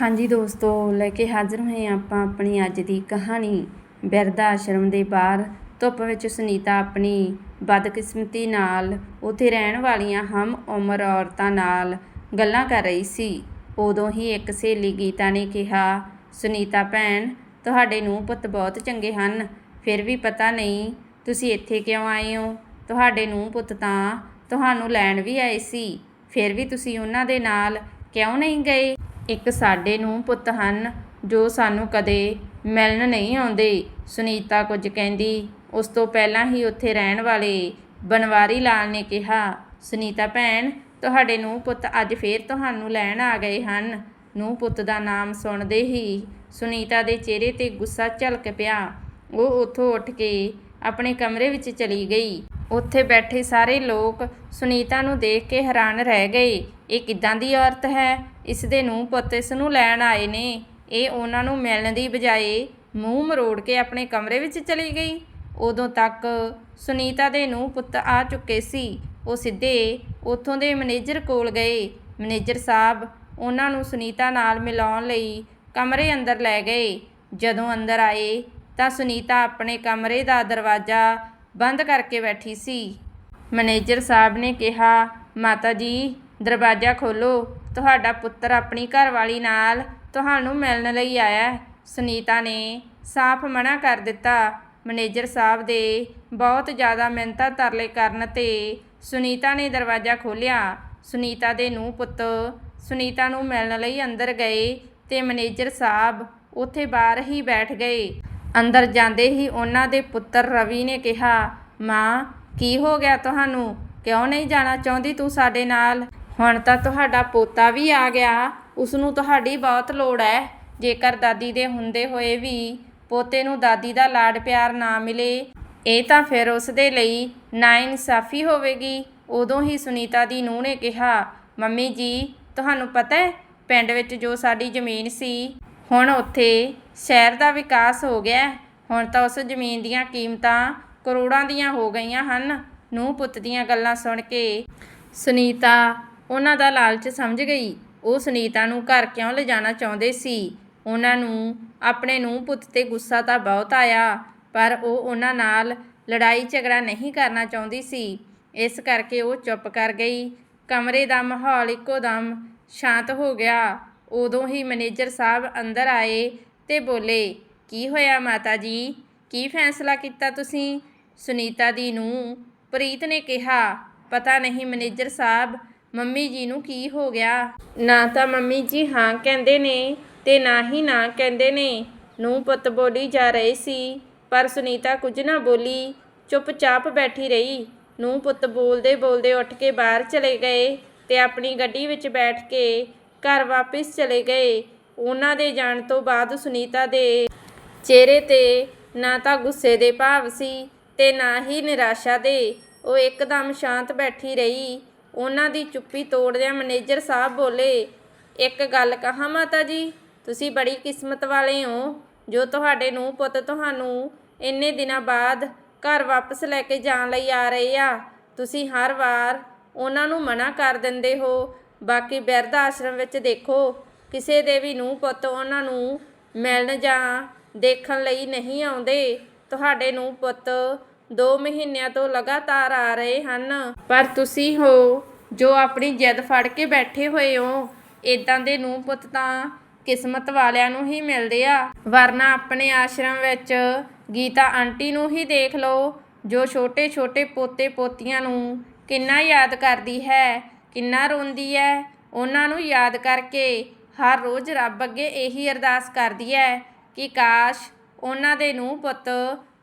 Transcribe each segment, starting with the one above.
ਹਾਂਜੀ ਦੋਸਤੋ, ਲੈ ਕੇ ਹਾਜ਼ਰ ਹੋਏ ਹਾਂ ਆਪਾਂ ਆਪਣੀ ਅੱਜ ਦੀ ਕਹਾਣੀ, ਬਿਰਧ ਆਸ਼ਰਮ ਦੇ ਬਾਹਰ। ਧੁੱਪ ਵਿੱਚ ਸੁਨੀਤਾ ਆਪਣੀ ਬਦਕਿਸਮਤੀ ਨਾਲ ਉੱਥੇ ਰਹਿਣ ਵਾਲੀਆਂ ਹਮ ਉਮਰ ਔਰਤਾਂ ਨਾਲ ਗੱਲਾਂ ਕਰ ਰਹੀ ਸੀ। ਉਦੋਂ ਹੀ ਇੱਕ ਸਹੇਲੀ ਗੀਤਾ ਨੇ ਕਿਹਾ, ਸੁਨੀਤਾ ਭੈਣ, ਤੁਹਾਡੇ ਨੂੰ ਪੁੱਤ ਬਹੁਤ ਚੰਗੇ ਹਨ। ਫਿਰ ਵੀ ਪਤਾ ਨਹੀਂ ਤੁਸੀਂ ਇੱਥੇ ਕਿਉਂ ਆਏ ਹੋ? ਤੁਹਾਡੇ ਨੂੰ ਪੁੱਤ ਤਾਂ ਤੁਹਾਨੂੰ ਲੈਣ ਵੀ ਆਏ ਸੀ। ਫਿਰ ਵੀ ਤੁਸੀਂ ਉਹਨਾਂ ਦੇ ਨਾਲ ਕਿਉਂ ਨਹੀਂ ਗਏ? ਇੱਕ ਸਾਡੇ ਨੂੰ ਪੁੱਤ ਹਨ, ਜੋ ਸਾਨੂੰ ਕਦੇ ਮਿਲਣ ਨਹੀਂ ਆਉਂਦੇ। ਸੁਨੀਤਾ ਕੁਝ ਕਹਿੰਦੀ, ਉਸ ਤੋਂ ਪਹਿਲਾਂ ਹੀ ਉੱਥੇ ਰਹਿਣ ਵਾਲੇ ਬਨਵਾਰੀ ਲਾਲ ਨੇ ਕਿਹਾ, ਸੁਨੀਤਾ ਭੈਣ, ਤੁਹਾਡੇ ਨੂੰ ਪੁੱਤ ਅੱਜ ਫੇਰ ਤੁਹਾਨੂੰ ਲੈਣ ਆ ਗਏ ਹਨ। ਨੂੰ ਪੁੱਤ ਦਾ ਨਾਮ ਸੁਣਦੇ ਹੀ ਸੁਨੀਤਾ ਦੇ ਚਿਹਰੇ ਤੇ ਗੁੱਸਾ ਝਲਕ ਪਿਆ। ਉਹ ਉੱਥੋਂ ਉੱਠ ਕੇ ਆਪਣੇ ਕਮਰੇ ਵਿੱਚ ਚਲੀ ਗਈ। ਉੱਥੇ ਬੈਠੇ ਸਾਰੇ ਲੋਕ ਸੁਨੀਤਾ ਨੂੰ ਦੇਖ ਕੇ ਹੈਰਾਨ ਰਹਿ ਗਏ। ਇਹ ਕਿੱਦਾਂ ਦੀ ਔਰਤ ਹੈ? ਇਸ ਦੇ ਨੂੰ ਪੁੱਤ ਇਸ ਨੂੰ ਲੈਣ ਆਏ ਨੇ। ਇਹ ਉਹਨਾਂ ਨੂੰ ਮਿਲਣ ਦੀ ਬਜਾਏ ਮੂੰਹ ਮਰੋੜ ਕੇ ਆਪਣੇ ਕਮਰੇ ਵਿੱਚ ਚਲੀ ਗਈ। ਉਦੋਂ ਤੱਕ ਸੁਨੀਤਾ ਦੇ ਨੂੰ ਪੁੱਤ ਆ ਚੁੱਕੇ ਸੀ। ਉਹ ਸਿੱਧੇ ਉੱਥੋਂ ਦੇ ਮੈਨੇਜਰ ਕੋਲ ਗਏ। ਮੈਨੇਜਰ ਸਾਹਿਬ ਉਹਨਾਂ ਨੂੰ ਸੁਨੀਤਾ ਨਾਲ ਮਿਲਾਉਣ ਲਈ ਕਮਰੇ ਅੰਦਰ ਲੈ ਗਏ। ਜਦੋਂ ਅੰਦਰ ਆਏ ਤਾਂ ਸੁਨੀਤਾ ਆਪਣੇ ਕਮਰੇ ਦਾ ਦਰਵਾਜ਼ਾ ਬੰਦ ਕਰਕੇ ਬੈਠੀ ਸੀ। ਮੈਨੇਜਰ ਸਾਹਿਬ ਨੇ ਕਿਹਾ, ਮਾਤਾ ਜੀ, ਦਰਵਾਜ਼ਾ ਖੋਲੋ। ਤੁਹਾਡਾ ਪੁੱਤਰ ਆਪਣੀ ਘਰਵਾਲੀ ਨਾਲ ਤੁਹਾਨੂੰ ਮਿਲਣ ਲਈ ਆਇਆ ਸੁਨੀਤਾ ਨੇ ਸਾਫ਼ ਮਨਾ ਕਰ ਦਿੱਤਾ। ਮੈਨੇਜਰ ਸਾਹਿਬ ਦੇ ਬਹੁਤ ਜ਼ਿਆਦਾ ਮਿਹਨਤਾਂ ਤਰਲੇ ਕਰਨ ਤੇ ਸੁਨੀਤਾ ਨੇ ਦਰਵਾਜ਼ਾ ਖੋਲ੍ਹਿਆ। ਸੁਨੀਤਾ ਦੇ ਨੂੰ ਪੁੱਤ ਸੁਨੀਤਾ ਨੂੰ ਮਿਲਣ ਲਈ ਅੰਦਰ ਗਏ ਤੇ ਮੈਨੇਜਰ ਸਾਹਿਬ ਉੱਥੇ ਬਾਹਰ ਹੀ ਬੈਠ ਗਏ। ਅੰਦਰ ਜਾਂਦੇ ਹੀ ਉਹਨਾਂ ਦੇ ਪੁੱਤਰ ਰਵੀ ਨੇ ਕਿਹਾ, ਮਾਂ, ਕੀ ਹੋ ਗਿਆ ਤੁਹਾਨੂੰ? ਕਿਉਂ ਨਹੀਂ ਜਾਣਾ ਚਾਹੁੰਦੀ ਤੂੰ ਸਾਡੇ ਨਾਲ? ਹੁਣ ਤਾਂ ਤੁਹਾਡਾ ਪੋਤਾ ਵੀ ਆ ਗਿਆ। ਉਸ ਨੂੰ ਤੁਹਾਡੀ ਬਹੁਤ ਲੋੜ ਹੈ ਜੇਕਰ ਦਾਦੀ ਦੇ ਹੁੰਦੇ ਹੋਏ ਵੀ ਪੋਤੇ ਨੂੰ ਦਾਦੀ ਦਾ ਲਾਡ ਪਿਆਰ ਨਾ ਮਿਲੇ, ਇਹ ਤਾਂ ਫਿਰ ਉਸ ਦੇ ਲਈ ਨਾਇਨਸਾਫੀ ਹੋਵੇਗੀ। ਉਦੋਂ ਹੀ ਸੁਨੀਤਾ ਦੀ ਨੂੰਹ ਨੇ ਕਿਹਾ, ਮੰਮੀ ਜੀ, ਤੁਹਾਨੂੰ ਪਤਾ ਹੈ ਪਿੰਡ ਵਿੱਚ ਜੋ ਸਾਡੀ ਜ਼ਮੀਨ ਸੀ, ਹੁਣ ਉੱਥੇ ਸ਼ਹਿਰ ਦਾ ਵਿਕਾਸ ਹੋ ਗਿਆ ਹੁਣ ਤਾਂ ਉਸ ਜ਼ਮੀਨ ਦੀਆਂ ਕੀਮਤਾਂ ਕਰੋੜਾਂ ਦੀਆਂ ਹੋ ਗਈਆਂ ਹਨ। ਨੂੰ ਪੁੱਤ ਦੀਆਂ ਗੱਲਾਂ ਸੁਣ ਕੇ ਸੁਨੀਤਾ ਉਹਨਾਂ ਦਾ ਲਾਲਚ ਸਮਝ ਗਈ। ਉਹ ਸੁਨੀਤਾ ਨੂੰ ਘਰ ਕਿਉਂ ਲਿਜਾਣਾ ਚਾਹੁੰਦੇ ਸੀ? ਉਹਨਾਂ ਨੂੰ ਆਪਣੇ ਨੂੰ ਪੁੱਤ ਤੇ ਗੁੱਸਾ ਤਾਂ ਬਹੁਤ ਆਇਆ, ਪਰ ਉਹ ਉਹਨਾਂ ਨਾਲ ਲੜਾਈ ਝਗੜਾ ਨਹੀਂ ਕਰਨਾ ਚਾਹੁੰਦੀ ਸੀ। ਇਸ ਕਰਕੇ ਉਹ ਚੁੱਪ ਕਰ ਗਈ। ਕਮਰੇ ਦਾ ਮਾਹੌਲ ਇੱਕੋ ਦਮ ਸ਼ਾਂਤ ਹੋ ਗਿਆ। ਉਦੋਂ ਹੀ ਮੈਨੇਜਰ ਸਾਹਿਬ ਅੰਦਰ ਆਏ ਤੇ ਬੋਲੇ, ਕੀ ਹੋਇਆ ਮਾਤਾ ਜੀ? ਕੀ ਫੈਸਲਾ ਕੀਤਾ ਤੁਸੀਂ? ਸੁਨੀਤਾ ਦੀ ਨੂੰ ਪ੍ਰੀਤ ਨੇ ਕਿਹਾ, ਪਤਾ ਨਹੀਂ ਮੈਨੇਜਰ ਸਾਹਿਬ, ਮੰਮੀ ਜੀ ਨੂੰ ਕੀ ਹੋ ਗਿਆ? ਨਾ ਤਾਂ ਮੰਮੀ ਜੀ, ਹਾਂ ਕਹਿੰਦੇ ਨੇ ਤੇ ਨਾ ਹੀ ਨਾ ਕਹਿੰਦੇ ਨੇ। ਨੂੰ ਪੁੱਤ ਬੋਲੀ ਜਾ ਰਹੇ ਸੀ, ਪਰ ਸੁਨੀਤਾ ਕੁਝ ਨਾ ਬੋਲੀ, ਚੁੱਪਚਾਪ ਬੈਠੀ ਰਹੀ। ਨੂੰ ਪੁੱਤ ਬੋਲਦੇ ਬੋਲਦੇ ਉੱਠ ਕੇ ਬਾਹਰ ਚਲੇ ਗਏ ਤੇ ਆਪਣੀ ਗੱਡੀ ਵਿੱਚ ਬੈਠ ਕੇ ਘਰ ਵਾਪਸ ਚਲੇ ਗਏ। ਉਹਨਾਂ ਦੇ ਜਾਣ ਤੋਂ ਬਾਅਦ ਸੁਨੀਤਾ ਦੇ ਚਿਹਰੇ ਤੇ ਨਾ ਤਾਂ ਗੁੱਸੇ ਦੇ ਭਾਵ ਸੀ ਤੇ ਨਾ ਹੀ ਨਿਰਾਸ਼ਾ ਦੇ। ਉਹ ਇੱਕਦਮ ਸ਼ਾਂਤ ਬੈਠੀ ਰਹੀ। ਉਹਨਾਂ ਦੀ ਚੁੱਪੀ ਤੋੜਦਿਆਂ ਮੈਨੇਜਰ ਸਾਹਿਬ ਬੋਲੇ, ਇੱਕ ਗੱਲ ਕਹਾਂ ਮਾਤਾ ਜੀ, ਤੁਸੀਂ ਬੜੀ ਕਿਸਮਤ ਵਾਲੇ ਹੋ। ਜੋ ਤੁਹਾਡੇ ਨੂੰ ਪੁੱਤ ਤੁਹਾਨੂੰ ਇੰਨੇ ਦਿਨਾਂ ਬਾਅਦ ਘਰ ਵਾਪਸ ਲੈ ਕੇ ਜਾਣ ਲਈ ਆ ਰਹੇ ਆ, ਤੁਸੀਂ ਹਰ ਵਾਰ ਉਹਨਾਂ ਨੂੰ ਮਨਾ ਕਰ ਦਿੰਦੇ ਹੋ। ਬਾਕੀ ਬਿਰਧ ਆਸ਼ਰਮ ਵਿੱਚ ਦੇਖੋ ਕਿਸੇ ਦੇ ਵੀ ਨੂੰ ਪੁੱਤ ਉਹਨਾਂ ਨੂੰ ਮਿਲਣ ਜਾਂ ਦੇਖਣ ਲਈ ਨਹੀਂ ਆਉਂਦੇ, ਤੁਹਾਡੇ ਨੂੰ ਪੁੱਤ 2 ਮਹੀਨਿਆਂ ਤੋਂ ਲਗਾਤਾਰ ਆ ਰਹੇ ਹਨ। ਪਰ ਤੁਸੀਂ ਹੋ ਜੋ ਆਪਣੀ ਜਿੱਦ ਫੜ ਕੇ ਬੈਠੇ ਹੋਏ ਹੋ ਇਦਾਂ ਦੇ ਨੂੰ ਪੁੱਤ ਤਾਂ ਕਿਸਮਤ ਵਾਲਿਆਂ ਨੂੰ ਹੀ ਮਿਲਦੇ ਆ। ਵਰਨਾ ਆਪਣੇ ਆਸ਼ਰਮ ਵਿੱਚ ਗੀਤਾ ਆਂਟੀ ਨੂੰ ਹੀ ਦੇਖ ਲਓ, ਜੋ ਛੋਟੇ ਛੋਟੇ ਪੋਤੇ ਪੋਤੀਆਂ ਨੂੰ ਕਿੰਨਾ ਯਾਦ ਕਰਦੀ ਹੈ, ਕਿੰਨਾ ਰੋਂਦੀ ਹੈ, ਉਹਨਾਂ ਨੂੰ ਯਾਦ ਕਰਕੇ ਹਰ ਰੋਜ਼ ਰੱਬ ਅੱਗੇ ਇਹੀ ਅਰਦਾਸ ਕਰਦੀ ਹੈ ਕਿ ਕਾਸ਼ ਉਹਨਾਂ ਦੇ ਨੂੰ ਪੁੱਤ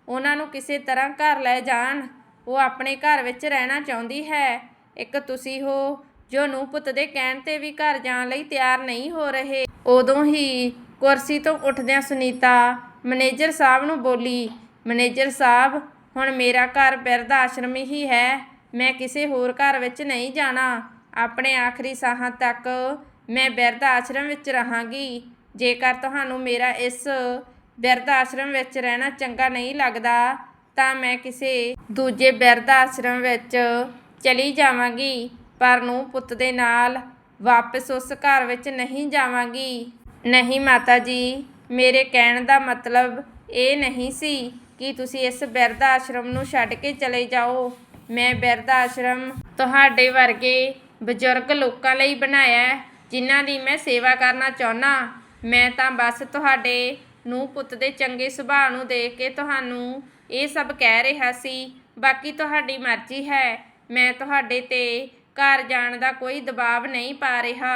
ਉਹਨਾਂ ਨੂੰ ਕਿਸੇ ਤਰ੍ਹਾਂ ਘਰ ਲੈ ਜਾਣ। ਉਹ ਆਪਣੇ ਘਰ ਵਿੱਚ ਰਹਿਣਾ ਚਾਹੁੰਦੀ ਹੈ। ਇੱਕ ਤੁਸੀਂ ਹੋ ਜੋ ਨੂੰ ਪੁੱਤ ਦੇ ਕਹਿਣ ਤੇ ਵੀ ਘਰ ਜਾਣ ਲਈ ਤਿਆਰ ਨਹੀਂ ਹੋ ਰਹੇ। ਉਦੋਂ ਹੀ ਕੁਰਸੀ ਤੋਂ ਉੱਠਦਿਆਂ ਸੁਨੀਤਾ ਮੈਨੇਜਰ ਸਾਹਿਬ ਨੂੰ ਬੋਲੀ, ਮੈਨੇਜਰ ਸਾਹਿਬ, ਹੁਣ ਮੇਰਾ ਘਰ ਬਿਰਧ ਆਸ਼ਰਮ ਹੀ ਹੈ। ਮੈਂ ਕਿਸੇ ਹੋਰ ਘਰ ਵਿੱਚ ਨਹੀਂ ਜਾਣਾ। ਆਪਣੇ ਆਖਰੀ ਸਾਹਾਂ ਤੱਕ ਮੈਂ ਬਿਰਧ ਆਸ਼ਰਮ ਵਿੱਚ ਰਹਾਂਗੀ। ਜੇਕਰ ਤੁਹਾਨੂੰ ਮੇਰਾ ਇਸ ਬਿਰਧ ਆਸ਼ਰਮ ਵਿੱਚ ਰਹਿਣਾ ਚੰਗਾ ਨਹੀਂ ਲੱਗਦਾ, ਤਾਂ ਮੈਂ ਕਿਸੇ ਦੂਜੇ ਬਿਰਧ ਆਸ਼ਰਮ ਵਿੱਚ ਚਲੀ ਜਾਵਾਂਗੀ, ਪਰ ਨੂੰ ਪੁੱਤ ਦੇ ਨਾਲ ਵਾਪਸ ਉਸ ਘਰ ਵਿੱਚ ਨਹੀਂ ਜਾਵਾਂਗੀ। ਨਹੀਂ ਮਾਤਾ ਜੀ, ਮੇਰੇ ਕਹਿਣ ਦਾ ਮਤਲਬ ਇਹ ਨਹੀਂ ਸੀ ਕਿ ਤੁਸੀਂ ਇਸ ਬਿਰਧ ਆਸ਼ਰਮ ਨੂੰ ਛੱਡ ਕੇ ਚਲੇ ਜਾਓ। ਮੈਂ ਬਿਰਧ ਆਸ਼ਰਮ ਤੁਹਾਡੇ ਵਰਗੇ ਬਜ਼ੁਰਗ ਲੋਕਾਂ ਲਈ ਬਣਾਇਆ ਜਿਨ੍ਹਾਂ ਦੀ ਮੈਂ ਸੇਵਾ ਕਰਨਾ ਚਾਹੁੰਦਾ, ਮੈਂ ਤਾਂ ਬਸ ਤੁਹਾਡੇ ਨੂੰ ਪੁੱਤ ਦੇ ਚੰਗੇ ਸੁਭਾਅ ਨੂੰ ਦੇਖ ਕੇ ਤੁਹਾਨੂੰ ਇਹ ਸਭ ਕਹਿ ਰਿਹਾ ਸੀ। ਬਾਕੀ ਤੁਹਾਡੀ ਮਰਜ਼ੀ ਹੈ। ਮੈਂ ਤੁਹਾਡੇ ਤੇ ਘਰ ਜਾਣ ਦਾ ਕੋਈ ਦਬਾਅ ਨਹੀਂ ਪਾ ਰਿਹਾ।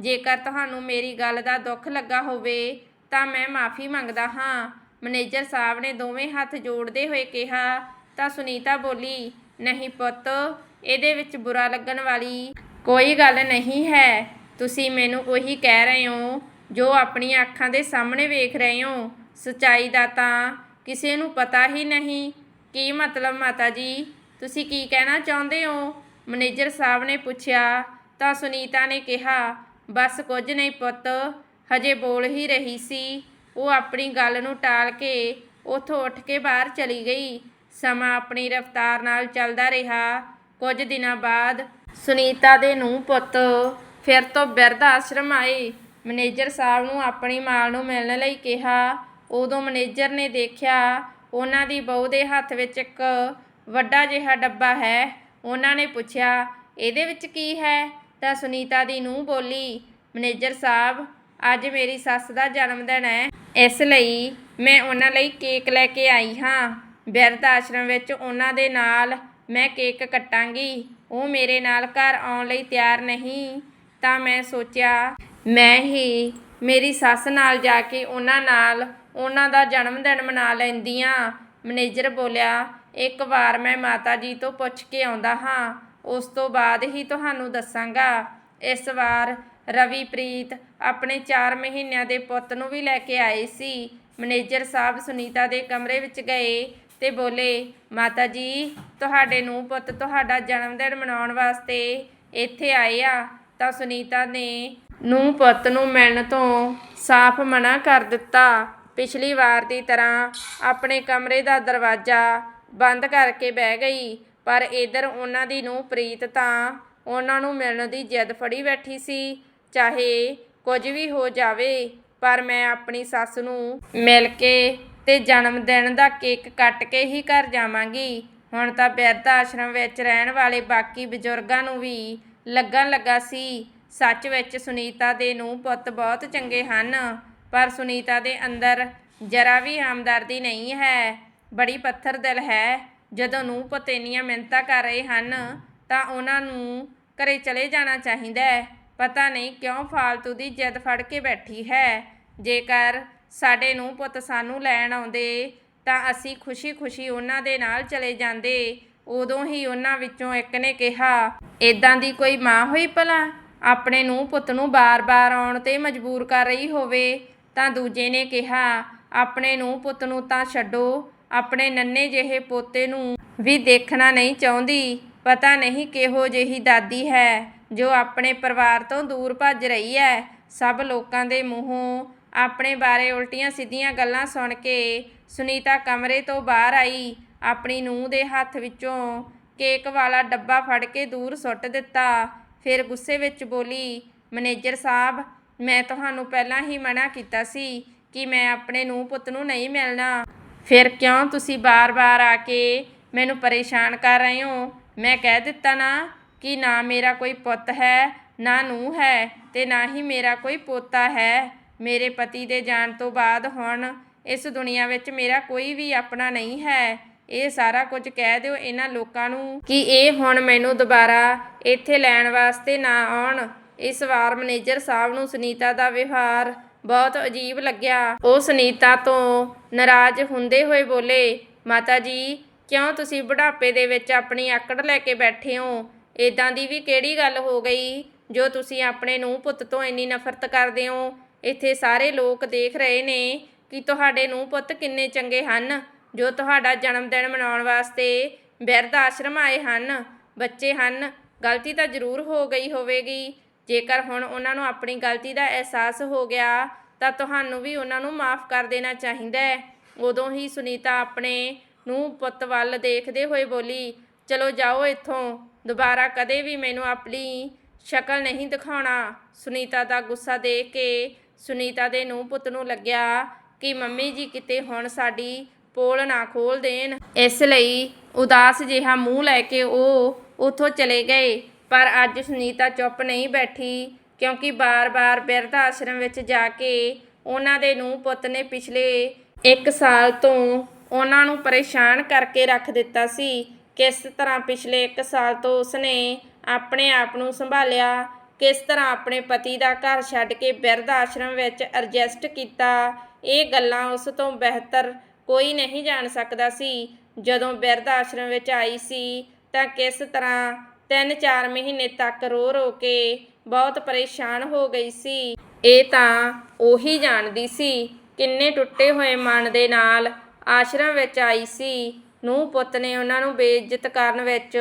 ਜੇਕਰ ਤੁਹਾਨੂੰ ਮੇਰੀ ਗੱਲ ਦਾ ਦੁੱਖ ਲੱਗਾ ਹੋਵੇ, ਤਾਂ ਮੈਂ ਮਾਫੀ ਮੰਗਦਾ ਹਾਂ। ਮੈਨੇਜਰ ਸਾਹਿਬ ਨੇ ਦੋਵੇਂ ਹੱਥ ਜੋੜਦੇ ਹੋਏ ਕਿਹਾ, ਤਾਂ ਸੁਨੀਤਾ ਬੋਲੀ, ਨਹੀਂ ਪੁੱਤ, ਇਹਦੇ ਵਿੱਚ ਬੁਰਾ ਲੱਗਣ ਵਾਲੀ ਕੋਈ ਗੱਲ ਨਹੀਂ ਹੈ। ਤੁਸੀਂ ਮੈਨੂੰ ਉਹੀ ਕਹਿ ਰਹੇ ਹੋ, ਜੋ ਆਪਣੀਆਂ ਅੱਖਾਂ ਦੇ ਸਾਹਮਣੇ ਵੇਖ ਰਹੇ ਹੋ। ਸਚਾਈ ਦਾ ਤਾਂ ਕਿਸੇ ਨੂੰ ਪਤਾ ਹੀ ਨਹੀਂ। ਕੀ ਮਤਲਬ ਮਾਤਾ ਜੀ? ਤੁਸੀਂ ਕੀ ਕਹਿਣਾ ਚਾਹੁੰਦੇ ਹੋ? ਮੈਨੇਜਰ ਸਾਹਿਬ ਨੇ ਪੁੱਛਿਆ, ਤਾਂ ਸੁਨੀਤਾ ਨੇ ਕਿਹਾ, ਬਸ ਕੁਝ ਨਹੀਂ ਪੁੱਤ, ਹਜੇ ਬੋਲ ਹੀ ਰਹੀ ਸੀ। ਉਹ ਆਪਣੀ ਗੱਲ ਨੂੰ ਟਾਲ ਕੇ ਉੱਥੋਂ ਉੱਠ ਕੇ ਬਾਹਰ ਚਲੀ ਗਈ। ਸਮਾਂ ਆਪਣੀ ਰਫ਼ਤਾਰ ਨਾਲ ਚੱਲਦਾ ਰਿਹਾ। ਕੁਝ ਦਿਨਾਂ ਬਾਅਦ ਸੁਨੀਤਾ ਦੇ ਨੂੰ ਪੁੱਤ ਫਿਰ ਤੋਂ ਬਿਰਧ ਆਸ਼ਰਮ ਆਏ ਮੈਨੇਜਰ ਸਾਹਿਬ ਨੂੰ ਆਪਣੀ ਮਾਂ ਨੂੰ ਮਿਲਣ ਲਈ ਕਿਹਾ। ਉਦੋਂ ਮੈਨੇਜਰ ਨੇ ਦੇਖਿਆ, ਉਹਨਾਂ ਦੀ ਬਹੂ ਦੇ ਹੱਥ ਵਿੱਚ ਇੱਕ ਵੱਡਾ ਜਿਹਾ ਡੱਬਾ ਹੈ। ਉਹਨਾਂ ਨੇ ਪੁੱਛਿਆ, ਇਹਦੇ ਵਿੱਚ ਕੀ ਹੈ? ਤਾਂ ਸੁਨੀਤਾ ਦੀ ਨੂੰ ਬੋਲੀ, ਮੈਨੇਜਰ ਸਾਹਿਬ, ਅੱਜ ਮੇਰੀ ਸੱਸ ਦਾ ਜਨਮ ਦਿਨ ਹੈ। ਇਸ ਲਈ ਮੈਂ ਉਹਨਾਂ ਲਈ ਕੇਕ ਲੈ ਕੇ ਆਈ ਹਾਂ। ਬਿਰਧ ਆਸ਼ਰਮ ਵਿੱਚ ਉਹਨਾਂ ਦੇ ਨਾਲ ਮੈਂ ਕੇਕ ਕੱਟਾਂਗੀ। ਉਹ ਮੇਰੇ ਨਾਲ ਘਰ ਆਉਣ ਲਈ ਤਿਆਰ ਨਹੀਂ। ਤਾਂ ਮੈਂ ਸੋਚਿਆ, ਮੈਂ ਹੀ ਮੇਰੀ ਸੱਸ ਨਾਲ ਜਾ ਕੇ ਉਹਨਾਂ ਨਾਲ ਉਹਨਾਂ ਦਾ ਜਨਮ ਦਿਨ ਮਨਾ ਲੈਂਦੀ ਹਾਂ ਮੈਨੇਜਰ ਬੋਲਿਆ, ਇੱਕ ਵਾਰ ਮੈਂ ਮਾਤਾ ਜੀ ਤੋਂ ਪੁੱਛ ਕੇ ਆਉਂਦਾ ਹਾਂ, ਉਸ ਤੋਂ ਬਾਅਦ ਹੀ ਤੁਹਾਨੂੰ ਦੱਸਾਂਗਾ। ਇਸ ਵਾਰ ਰਵੀਪ੍ਰੀਤ ਆਪਣੇ 4 ਮਹੀਨਿਆਂ ਦੇ ਪੁੱਤ ਨੂੰ ਵੀ ਲੈ ਕੇ ਆਏ ਸੀ। ਮੈਨੇਜਰ ਸਾਹਿਬ ਸੁਨੀਤਾ ਦੇ ਕਮਰੇ ਵਿੱਚ ਗਏ ਤੇ ਬੋਲੇ ਮਾਤਾ ਜੀ ਤੁਹਾਡੇ ਨੂੰ ਪੁੱਤ ਤੁਹਾਡਾ ਜਨਮ ਦਿਨ ਮਨਾਉਣ ਵਾਸਤੇ ਇੱਥੇ ਆਏ ਆ। ਤਾਂ ਸੁਨੀਤਾ ਨੇ ਨੂੰ ਪੁੱਤ ਨੂੰ ਮਿਲਣ ਤੋਂ ਸਾਫ਼ ਮਨਾ ਕਰ ਦਿੱਤਾ। ਪਿਛਲੀ ਵਾਰ ਦੀ ਤਰ੍ਹਾਂ ਆਪਣੇ ਕਮਰੇ ਦਾ ਦਰਵਾਜ਼ਾ ਬੰਦ ਕਰਕੇ ਬਹਿ ਗਈ, ਪਰ ਇਧਰ ਉਹਨਾਂ ਦੀ ਨੂੰ ਪ੍ਰੀਤ ਤਾਂ ਉਹਨਾਂ ਨੂੰ ਮਿਲਣ ਦੀ ਜਿੱਦ ਫੜੀ ਬੈਠੀ ਸੀ, ਚਾਹੇ ਕੁਝ ਵੀ ਹੋ ਜਾਵੇ, ਪਰ ਮੈਂ ਆਪਣੀ ਸੱਸ ਨੂੰ ਮਿਲ ਕੇ ਤੇ ਜਨਮ ਦਿਨ ਦਾ ਕੇਕ ਕੱਟ ਕੇ ਹੀ ਘਰ ਜਾਵਾਂਗੀ। ਹੁਣ ਤਾਂ ਬਿਰਧ ਆਸ਼ਰਮ ਵਿੱਚ ਰਹਿਣ ਵਾਲੇ ਬਾਕੀ ਬਜ਼ੁਰਗਾਂ ਨੂੰ ਵੀ ਲੱਗਣ ਲੱਗਾ ਸੀ। ਸੱਚ ਵਿੱਚ ਸੁਨੀਤਾ ਦੇ ਨੂੰ ਪੁੱਤ ਬਹੁਤ ਚੰਗੇ ਹਨ, ਪਰ ਸੁਨੀਤਾ ਦੇ ਅੰਦਰ ਜਰਾ ਵੀ ਹਮਦਰਦੀ ਨਹੀਂ ਹੈ। ਬੜੀ ਪੱਥਰ ਦਿਲ ਹੈ। ਜਦੋਂ ਨੂੰ ਪੁੱਤ ਇੰਨੀਆਂ ਮਿਹਨਤਾਂ ਕਰ ਰਹੇ ਹਨ, ਤਾਂ ਉਹਨਾਂ ਨੂੰ ਘਰੇ ਚਲੇ ਜਾਣਾ ਚਾਹੀਦਾ ਹੈ। ਪਤਾ ਨਹੀਂ ਕਿਉਂ ਫਾਲਤੂ ਦੀ ਜਿੱਦ ਫੜ ਕੇ ਬੈਠੀ ਹੈ। ਜੇਕਰ ਸਾਡੇ ਨੂੰ ਪੁੱਤ ਸਾਨੂੰ ਲੈਣ ਆਉਂਦੇ, ਤਾਂ ਅਸੀਂ ਖੁਸ਼ੀ-ਖੁਸ਼ੀ ਉਹਨਾਂ ਦੇ ਨਾਲ ਚਲੇ ਜਾਂਦੇ। ਉਦੋਂ ਹੀ ਉਹਨਾਂ ਵਿੱਚੋਂ ਇੱਕ ਨੇ ਕਿਹਾ ਇਦਾਂ ਦੀ ਕੋਈ ਮਾਂ ਹੋਈ ਭਲਾ? ਆਪਣੇ ਨੂੰ ਪੁੱਤ ਨੂੰ ਬਾਰ-ਬਾਰ ਆਉਣ ਤੇ ਮਜਬੂਰ ਕਰ ਰਹੀ ਹੋਵੇ? ਤਾਂ ਦੂਜੇ ਨੇ ਕਿਹਾ, ਆਪਣੇ ਨੂੰ ਪੁੱਤ ਨੂੰ ਤਾਂ ਛੱਡੋ। ਆਪਣੇ ਨੰਨੇ ਜਿਹੇ ਪੋਤੇ ਨੂੰ ਵੀ ਦੇਖਣਾ ਨਹੀਂ ਚਾਹੁੰਦੀ। ਪਤਾ ਨਹੀਂ ਕਿਹੋ ਜਿਹੀ ਦਾਦੀ ਹੈ, ਜੋ ਆਪਣੇ ਪਰਿਵਾਰ ਤੋਂ ਦੂਰ ਭੱਜ ਰਹੀ ਹੈ। ਸਭ ਲੋਕਾਂ ਦੇ ਮੂੰਹੋਂ ਆਪਣੇ ਬਾਰੇ ਉਲਟੀਆਂ ਸਿੱਧੀਆਂ ਗੱਲਾਂ ਸੁਣ ਕੇ ਸੁਨੀਤਾ ਕਮਰੇ ਤੋਂ ਬਾਹਰ ਆਈ। ਆਪਣੀ ਨੂੰਹ ਦੇ ਹੱਥ ਵਿੱਚੋਂ ਕੇਕ ਵਾਲਾ ਡੱਬਾ ਫੜ ਕੇ ਦੂਰ ਸੁੱਟ ਦਿੱਤਾ। ਫਿਰ ਗੁੱਸੇ ਵਿੱਚ ਬੋਲੀ, ਮੈਨੇਜਰ ਸਾਹਿਬ, ਮੈਂ ਤੁਹਾਨੂੰ ਪਹਿਲਾਂ ਹੀ ਮਨਾ ਕੀਤਾ ਸੀ ਕਿ ਮੈਂ ਆਪਣੇ ਨੂੰ ਪੁੱਤ ਨੂੰ ਨਹੀਂ ਮਿਲਣਾ। ਫਿਰ ਕਿਉਂ ਤੁਸੀਂ ਬਾਰ-ਬਾਰ ਆ ਕੇ ਮੈਨੂੰ ਪਰੇਸ਼ਾਨ ਕਰ ਰਹੇ ਹੋ? ਮੈਂ ਕਹਿ ਦਿੱਤਾ ਨਾ ਕਿ ਨਾ ਮੇਰਾ ਕੋਈ ਪੁੱਤ ਹੈ, ਨਾ ਨੂੰਹ ਹੈ ਤੇ ਨਾ ਹੀ ਮੇਰਾ ਕੋਈ ਪੋਤਾ ਹੈ। ਮੇਰੇ ਪਤੀ ਦੇ ਜਾਣ ਤੋਂ ਬਾਅਦ ਹੁਣ ਇਸ ਦੁਨੀਆ ਵਿੱਚ ਮੇਰਾ ਕੋਈ ਵੀ ਆਪਣਾ ਨਹੀਂ ਹੈ। ਇਹ ਸਾਰਾ ਕੁਝ ਕਹਿ ਦਿਓ ਇਹਨਾਂ ਲੋਕਾਂ ਨੂੰ ਕਿ ਇਹ ਹੁਣ ਮੈਨੂੰ ਦੁਬਾਰਾ ਇੱਥੇ ਲੈਣ ਵਾਸਤੇ ਨਾ ਆਉਣ। ਇਸ ਵਾਰ ਮੈਨੇਜਰ ਸਾਹਿਬ ਨੂੰ ਸੁਨੀਤਾ ਦਾ ਵਿਵਹਾਰ ਬਹੁਤ ਅਜੀਬ ਲੱਗਿਆ। ਉਹ ਸੁਨੀਤਾ ਤੋਂ ਨਾਰਾਜ਼ ਹੁੰਦੇ ਹੋਏ ਬੋਲੇ, ਮਾਤਾ ਜੀ, ਕਿਉਂ ਤੁਸੀਂ ਬੁਢਾਪੇ ਦੇ ਵਿੱਚ ਆਪਣੀ ਆਕੜ ਲੈ ਕੇ ਬੈਠੇ ਹੋ? ਇਦਾਂ ਦੀ ਵੀ ਕਿਹੜੀ ਗੱਲ ਹੋ ਗਈ ਜੋ ਤੁਸੀਂ ਆਪਣੇ ਨੂੰ ਪੁੱਤ ਤੋਂ ਇੰਨੀ ਨਫ਼ਰਤ ਕਰਦੇ ਹੋ? ਇੱਥੇ ਸਾਰੇ ਲੋਕ ਦੇਖ ਰਹੇ ਨੇ ਕਿ ਤੁਹਾਡੇ ਨੂੰ ਪੁੱਤ ਕਿੰਨੇ ਚੰਗੇ ਹਨ। ਜੋ ਤੁਹਾਡਾ ਜਨਮ ਦਿਨ ਮਨਾਉਣ ਵਾਸਤੇ ਬਿਰਧ ਆਸ਼ਰਮ ਆਏ ਹਨ, ਬੱਚੇ ਹਨ, ਗਲਤੀ ਤਾਂ ਜ਼ਰੂਰ ਹੋ ਗਈ ਹੋਵੇਗੀ। ਜੇਕਰ ਹੁਣ ਉਹਨਾਂ ਨੂੰ ਆਪਣੀ ਗਲਤੀ ਦਾ ਅਹਿਸਾਸ ਹੋ ਗਿਆ, ਤਾਂ ਤੁਹਾਨੂੰ ਵੀ ਉਹਨਾਂ ਨੂੰ ਮਾਫ ਕਰ ਦੇਣਾ ਚਾਹੀਦਾ ਹੈ। ਉਦੋਂ ਹੀ ਸੁਨੀਤਾ ਆਪਣੇ ਨੂੰ ਪੁੱਤ ਵੱਲ ਦੇਖਦੇ ਹੋਏ ਬੋਲੀ, ਚਲੋ ਜਾਓ ਇੱਥੋਂ, ਦੁਬਾਰਾ ਕਦੇ ਵੀ ਮੈਨੂੰ ਆਪਣੀ ਸ਼ਕਲ ਨਹੀਂ ਦਿਖਾਉਣਾ। ਸੁਨੀਤਾ ਦਾ ਗੁੱਸਾ ਦੇਖ ਕੇ ਸੁਨੀਤਾ ਦੇ ਨੂੰ ਪੁੱਤ ਨੂੰ ਲੱਗਿਆ ਕਿ ਮੰਮੀ ਜੀ ਕਿਤੇ ਹੁਣ ਸਾਡੀ ਪੋਲ ਨਾ ਖੋਲ ਦੇਣ। ਇਸ ਲਈ ਉਦਾਸ ਜਿਹਾ ਮੂੰਹ ਲੈ ਕੇ ਉਹ ਉਥੋਂ ਚਲੇ ਗਏ। ਪਰ ਅੱਜ ਸੁਨੀਤਾ ਚੁੱਪ ਨਹੀਂ ਬੈਠੀ, ਕਿਉਂਕਿ ਬਾਰ-ਬਾਰ ਬਿਰਧ ਆਸ਼ਰਮ ਵਿੱਚ ਜਾ ਕੇ ਉਹਨਾਂ ਦੇ ਨੂੰ ਪੁੱਤ ਨੇ ਪਿਛਲੇ 1 ਸਾਲ ਤੋਂ ਉਹਨਾਂ ਨੂੰ ਪਰੇਸ਼ਾਨ ਕਰਕੇ ਰੱਖ ਦਿੱਤਾ ਸੀ ਕਿਸ ਤਰ੍ਹਾਂ ਪਿਛਲੇ 1 ਸਾਲ ਤੋਂ ਉਸਨੇ ਆਪਣੇ ਆਪ ਨੂੰ ਸੰਭਾਲਿਆ ਕਿਸ ਤਰ੍ਹਾਂ ਆਪਣੇ ਪਤੀ ਦਾ ਘਰ ਛੱਡ ਕੇ ਬਿਰਧ ਆਸ਼ਰਮ ਵਿੱਚ ਐਡਜਸਟ ਕੀਤਾ। ਇਹ ਗੱਲਾਂ ਉਸ ਤੋਂ ਬਿਹਤਰ ਕੋਈ ਨਹੀਂ ਜਾਣ ਸਕਦਾ ਸੀ। ਜਦੋਂ ਬਿਰਧ ਆਸ਼ਰਮ ਵਿੱਚ ਆਈ ਸੀ ਤਾਂ ਕਿਸ ਤਰ੍ਹਾਂ 3-4 ਮਹੀਨੇ ਤੱਕ ਰੋ ਰੋ ਕੇ ਬਹੁਤ ਪਰੇਸ਼ਾਨ ਹੋ ਗਈ ਸੀ। ਇਹ ਤਾਂ ਉਹੀ ਜਾਣਦੀ ਸੀ ਕਿੰਨੇ ਟੁੱਟੇ ਹੋਏ ਮਨ ਦੇ ਨਾਲ ਆਸ਼ਰਮ ਵਿੱਚ ਆਈ ਸੀ। ਨੂੰ ਪੁੱਤ ਨੇ ਉਹਨਾਂ ਨੂੰ ਬੇਇੱਜ਼ਤ ਕਰਨ ਵਿੱਚ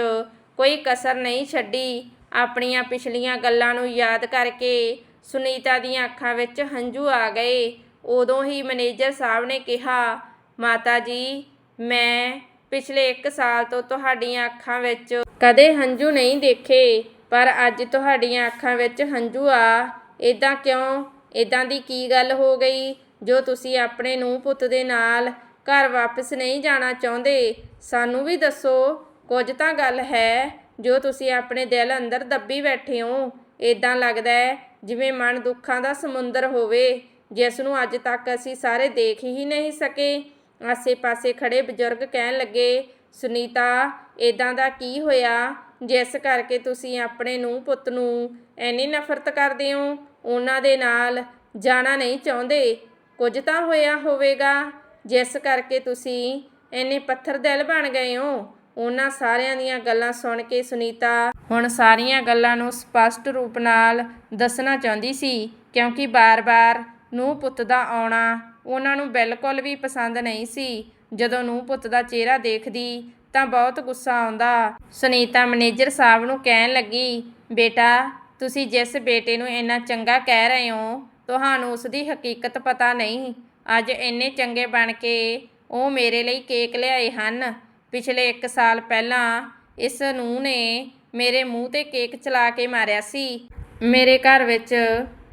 ਕੋਈ ਕਸਰ ਨਹੀਂ ਛੱਡੀ। ਆਪਣੀਆਂ ਪਿਛਲੀਆਂ ਗੱਲਾਂ ਨੂੰ ਯਾਦ ਕਰਕੇ ਸੁਨੀਤਾ ਦੀਆਂ ਅੱਖਾਂ ਵਿੱਚ ਹੰਝੂ ਆ ਗਏ। ਉਦੋਂ ਹੀ ਮੈਨੇਜਰ ਸਾਹਿਬ ਨੇ ਕਿਹਾ ਮਾਤਾ ਜੀ, ਮੈਂ ਪਿਛਲੇ 1 ਸਾਲ ਤੋਂ ਤੁਹਾਡੀਆਂ ਅੱਖਾਂ ਵਿੱਚ ਕਦੇ ਹੰਝੂ ਨਹੀਂ ਦੇਖੇ, ਪਰ ਅੱਜ ਤੁਹਾਡੀਆਂ ਅੱਖਾਂ ਵਿੱਚ ਹੰਝੂ ਆ। ਇਦਾਂ ਕਿਉਂ? ਇਦਾਂ ਦੀ ਕੀ ਗੱਲ ਹੋ ਗਈ ਜੋ ਤੁਸੀਂ ਆਪਣੇ ਨੂੰ ਪੁੱਤ ਦੇ ਨਾਲ ਘਰ ਵਾਪਸ ਨਹੀਂ ਜਾਣਾ ਚਾਹੁੰਦੇ? ਸਾਨੂੰ ਵੀ ਦੱਸੋ। ਕੁਝ ਤਾਂ ਗੱਲ ਹੈ ਜੋ ਤੁਸੀਂ ਆਪਣੇ ਦਿਲ ਅੰਦਰ ਦੱਬੀ ਬੈਠੇ ਹੋ। ਇਦਾਂ ਲੱਗਦਾ ਹੈ ਜਿਵੇਂ ਮਨ ਦੁੱਖਾਂ ਦਾ ਸਮੁੰਦਰ ਹੋਵੇ, ਜਿਸ ਨੂੰ ਅੱਜ ਤੱਕ ਅਸੀਂ ਸਾਰੇ ਦੇਖ ਹੀ ਨਹੀਂ ਸਕੇ। ਆਸੇ-ਪਾਸੇ ਖੜੇ ਬਜ਼ੁਰਗ ਕਹਿਣ ਲੱਗੇ, ਸੁਨੀਤਾ ਇਦਾਂ ਦਾ ਕੀ ਹੋਇਆ? ਜਿਸ ਕਰਕੇ ਤੁਸੀਂ ਆਪਣੇ ਨੂੰ ਪੁੱਤ ਨੂੰ ਐਨੀ ਨਫ਼ਰਤ ਕਰਦੇ ਹੋ? ਉਹਨਾਂ ਦੇ ਨਾਲ ਜਾਣਾ ਨਹੀਂ ਚਾਹੁੰਦੇ? ਕੁਝ ਤਾਂ ਹੋਇਆ ਹੋਵੇਗਾ। ਜਿਸ ਕਰਕੇ ਤੁਸੀਂ ਇੰਨੇ ਪੱਥਰ ਦਿਲ ਬਣ ਗਏ ਹੋ? ਉਹਨਾਂ ਸਾਰਿਆਂ ਦੀਆਂ ਗੱਲਾਂ ਸੁਣ ਕੇ ਸੁਨੀਤਾ ਹੁਣ ਸਾਰੀਆਂ ਗੱਲਾਂ ਨੂੰ ਸਪਸ਼ਟ ਰੂਪ ਨਾਲ ਦੱਸਣਾ ਚਾਹੁੰਦੀ ਸੀ, ਕਿਉਂਕਿ ਬਾਰ-ਬਾਰ ਨੂੰ ਪੁੱਤ ਦਾ ਆਉਣਾ ਉਹਨਾਂ ਨੂੰ ਬਿਲਕੁਲ ਵੀ ਪਸੰਦ ਨਹੀਂ ਸੀ। ਜਦੋਂ ਨੂੰ ਪੁੱਤ ਦਾ ਚਿਹਰਾ ਦੇਖਦੀ ਤਾਂ ਬਹੁਤ ਗੁੱਸਾ ਆਉਂਦਾ। ਸੁਨੀਤਾ ਮੈਨੇਜਰ ਸਾਹਿਬ ਨੂੰ ਕਹਿਣ ਲੱਗੀ, ਬੇਟਾ, ਤੁਸੀਂ ਜਿਸ ਬੇਟੇ ਨੂੰ ਇੰਨਾ ਚੰਗਾ ਕਹਿ ਰਹੇ ਹੋ, ਤੁਹਾਨੂੰ ਉਸ ਦੀ ਹਕੀਕਤ ਪਤਾ ਨਹੀਂ। ਅੱਜ ਇੰਨੇ ਚੰਗੇ ਬਣ ਕੇ ਉਹ ਮੇਰੇ ਲਈ ਕੇਕ ਲਿਆਏ ਹਨ। ਪਿਛਲੇ 1 ਸਾਲ ਪਹਿਲਾਂ ਇਸ ਨੂੰ ਨੇ ਮੇਰੇ ਮੂੰਹ ਤੇ ਕੇਕ ਚਲਾ ਕੇ ਮਾਰਿਆ ਸੀ। ਮੇਰੇ ਘਰ ਵਿੱਚ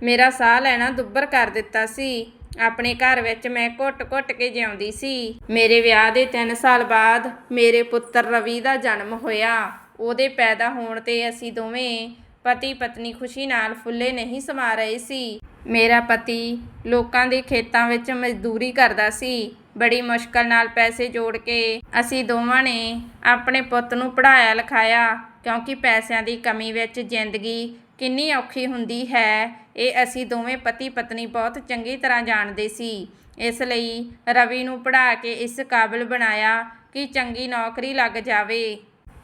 ਮੇਰਾ ਸਾਹ ਲੈਣਾ ਦੁੱਬਰ ਕਰ ਦਿੱਤਾ ਸੀ। ਆਪਣੇ ਘਰ ਵਿੱਚ ਮੈਂ ਘੁੱਟ-ਘੁੱਟ ਕੇ ਜਿਉਂਦੀ ਸੀ। ਮੇਰੇ ਵਿਆਹ ਦੇ 3 ਸਾਲ ਬਾਅਦ ਮੇਰੇ ਪੁੱਤਰ ਰਵੀ ਦਾ ਜਨਮ ਹੋਇਆ। ਉਹਦੇ ਪੈਦਾ ਹੋਣ ਤੇ ਅਸੀਂ ਦੋਵੇਂ ਪਤੀ ਪਤਨੀ ਖੁਸ਼ੀ ਨਾਲ ਫੁੱਲੇ ਨਹੀਂ ਸਮਾ ਰਹੇ ਸੀ। ਮੇਰਾ ਪਤੀ ਲੋਕਾਂ ਦੇ ਖੇਤਾਂ ਵਿੱਚ ਮਜ਼ਦੂਰੀ ਕਰਦਾ ਸੀ। ਬੜੀ ਮੁਸ਼ਕਲ ਨਾਲ ਪੈਸੇ ਜੋੜ ਕੇ ਅਸੀਂ ਦੋਵਾਂ ਨੇ ਆਪਣੇ ਪੁੱਤ ਨੂੰ ਪੜ੍ਹਾਇਆ ਲਿਖਾਇਆ, ਕਿਉਂਕਿ ਪੈਸਿਆਂ ਦੀ ਕਮੀ ਵਿੱਚ ਜ਼ਿੰਦਗੀ ਕਿੰਨੀ ਔਖੀ ਹੁੰਦੀ ਹੈ। ਇਹ ਅਸੀਂ ਦੋਵੇਂ ਪਤੀ ਪਤਨੀ ਬਹੁਤ ਚੰਗੀ ਤਰ੍ਹਾਂ ਜਾਣਦੇ ਸੀ। ਇਸ ਲਈ ਰਵੀ ਨੂੰ ਪੜ੍ਹਾ ਕੇ ਇਸ ਕਾਬਿਲ ਬਣਾਇਆ ਕਿ ਚੰਗੀ ਨੌਕਰੀ ਲੱਗ ਜਾਵੇ।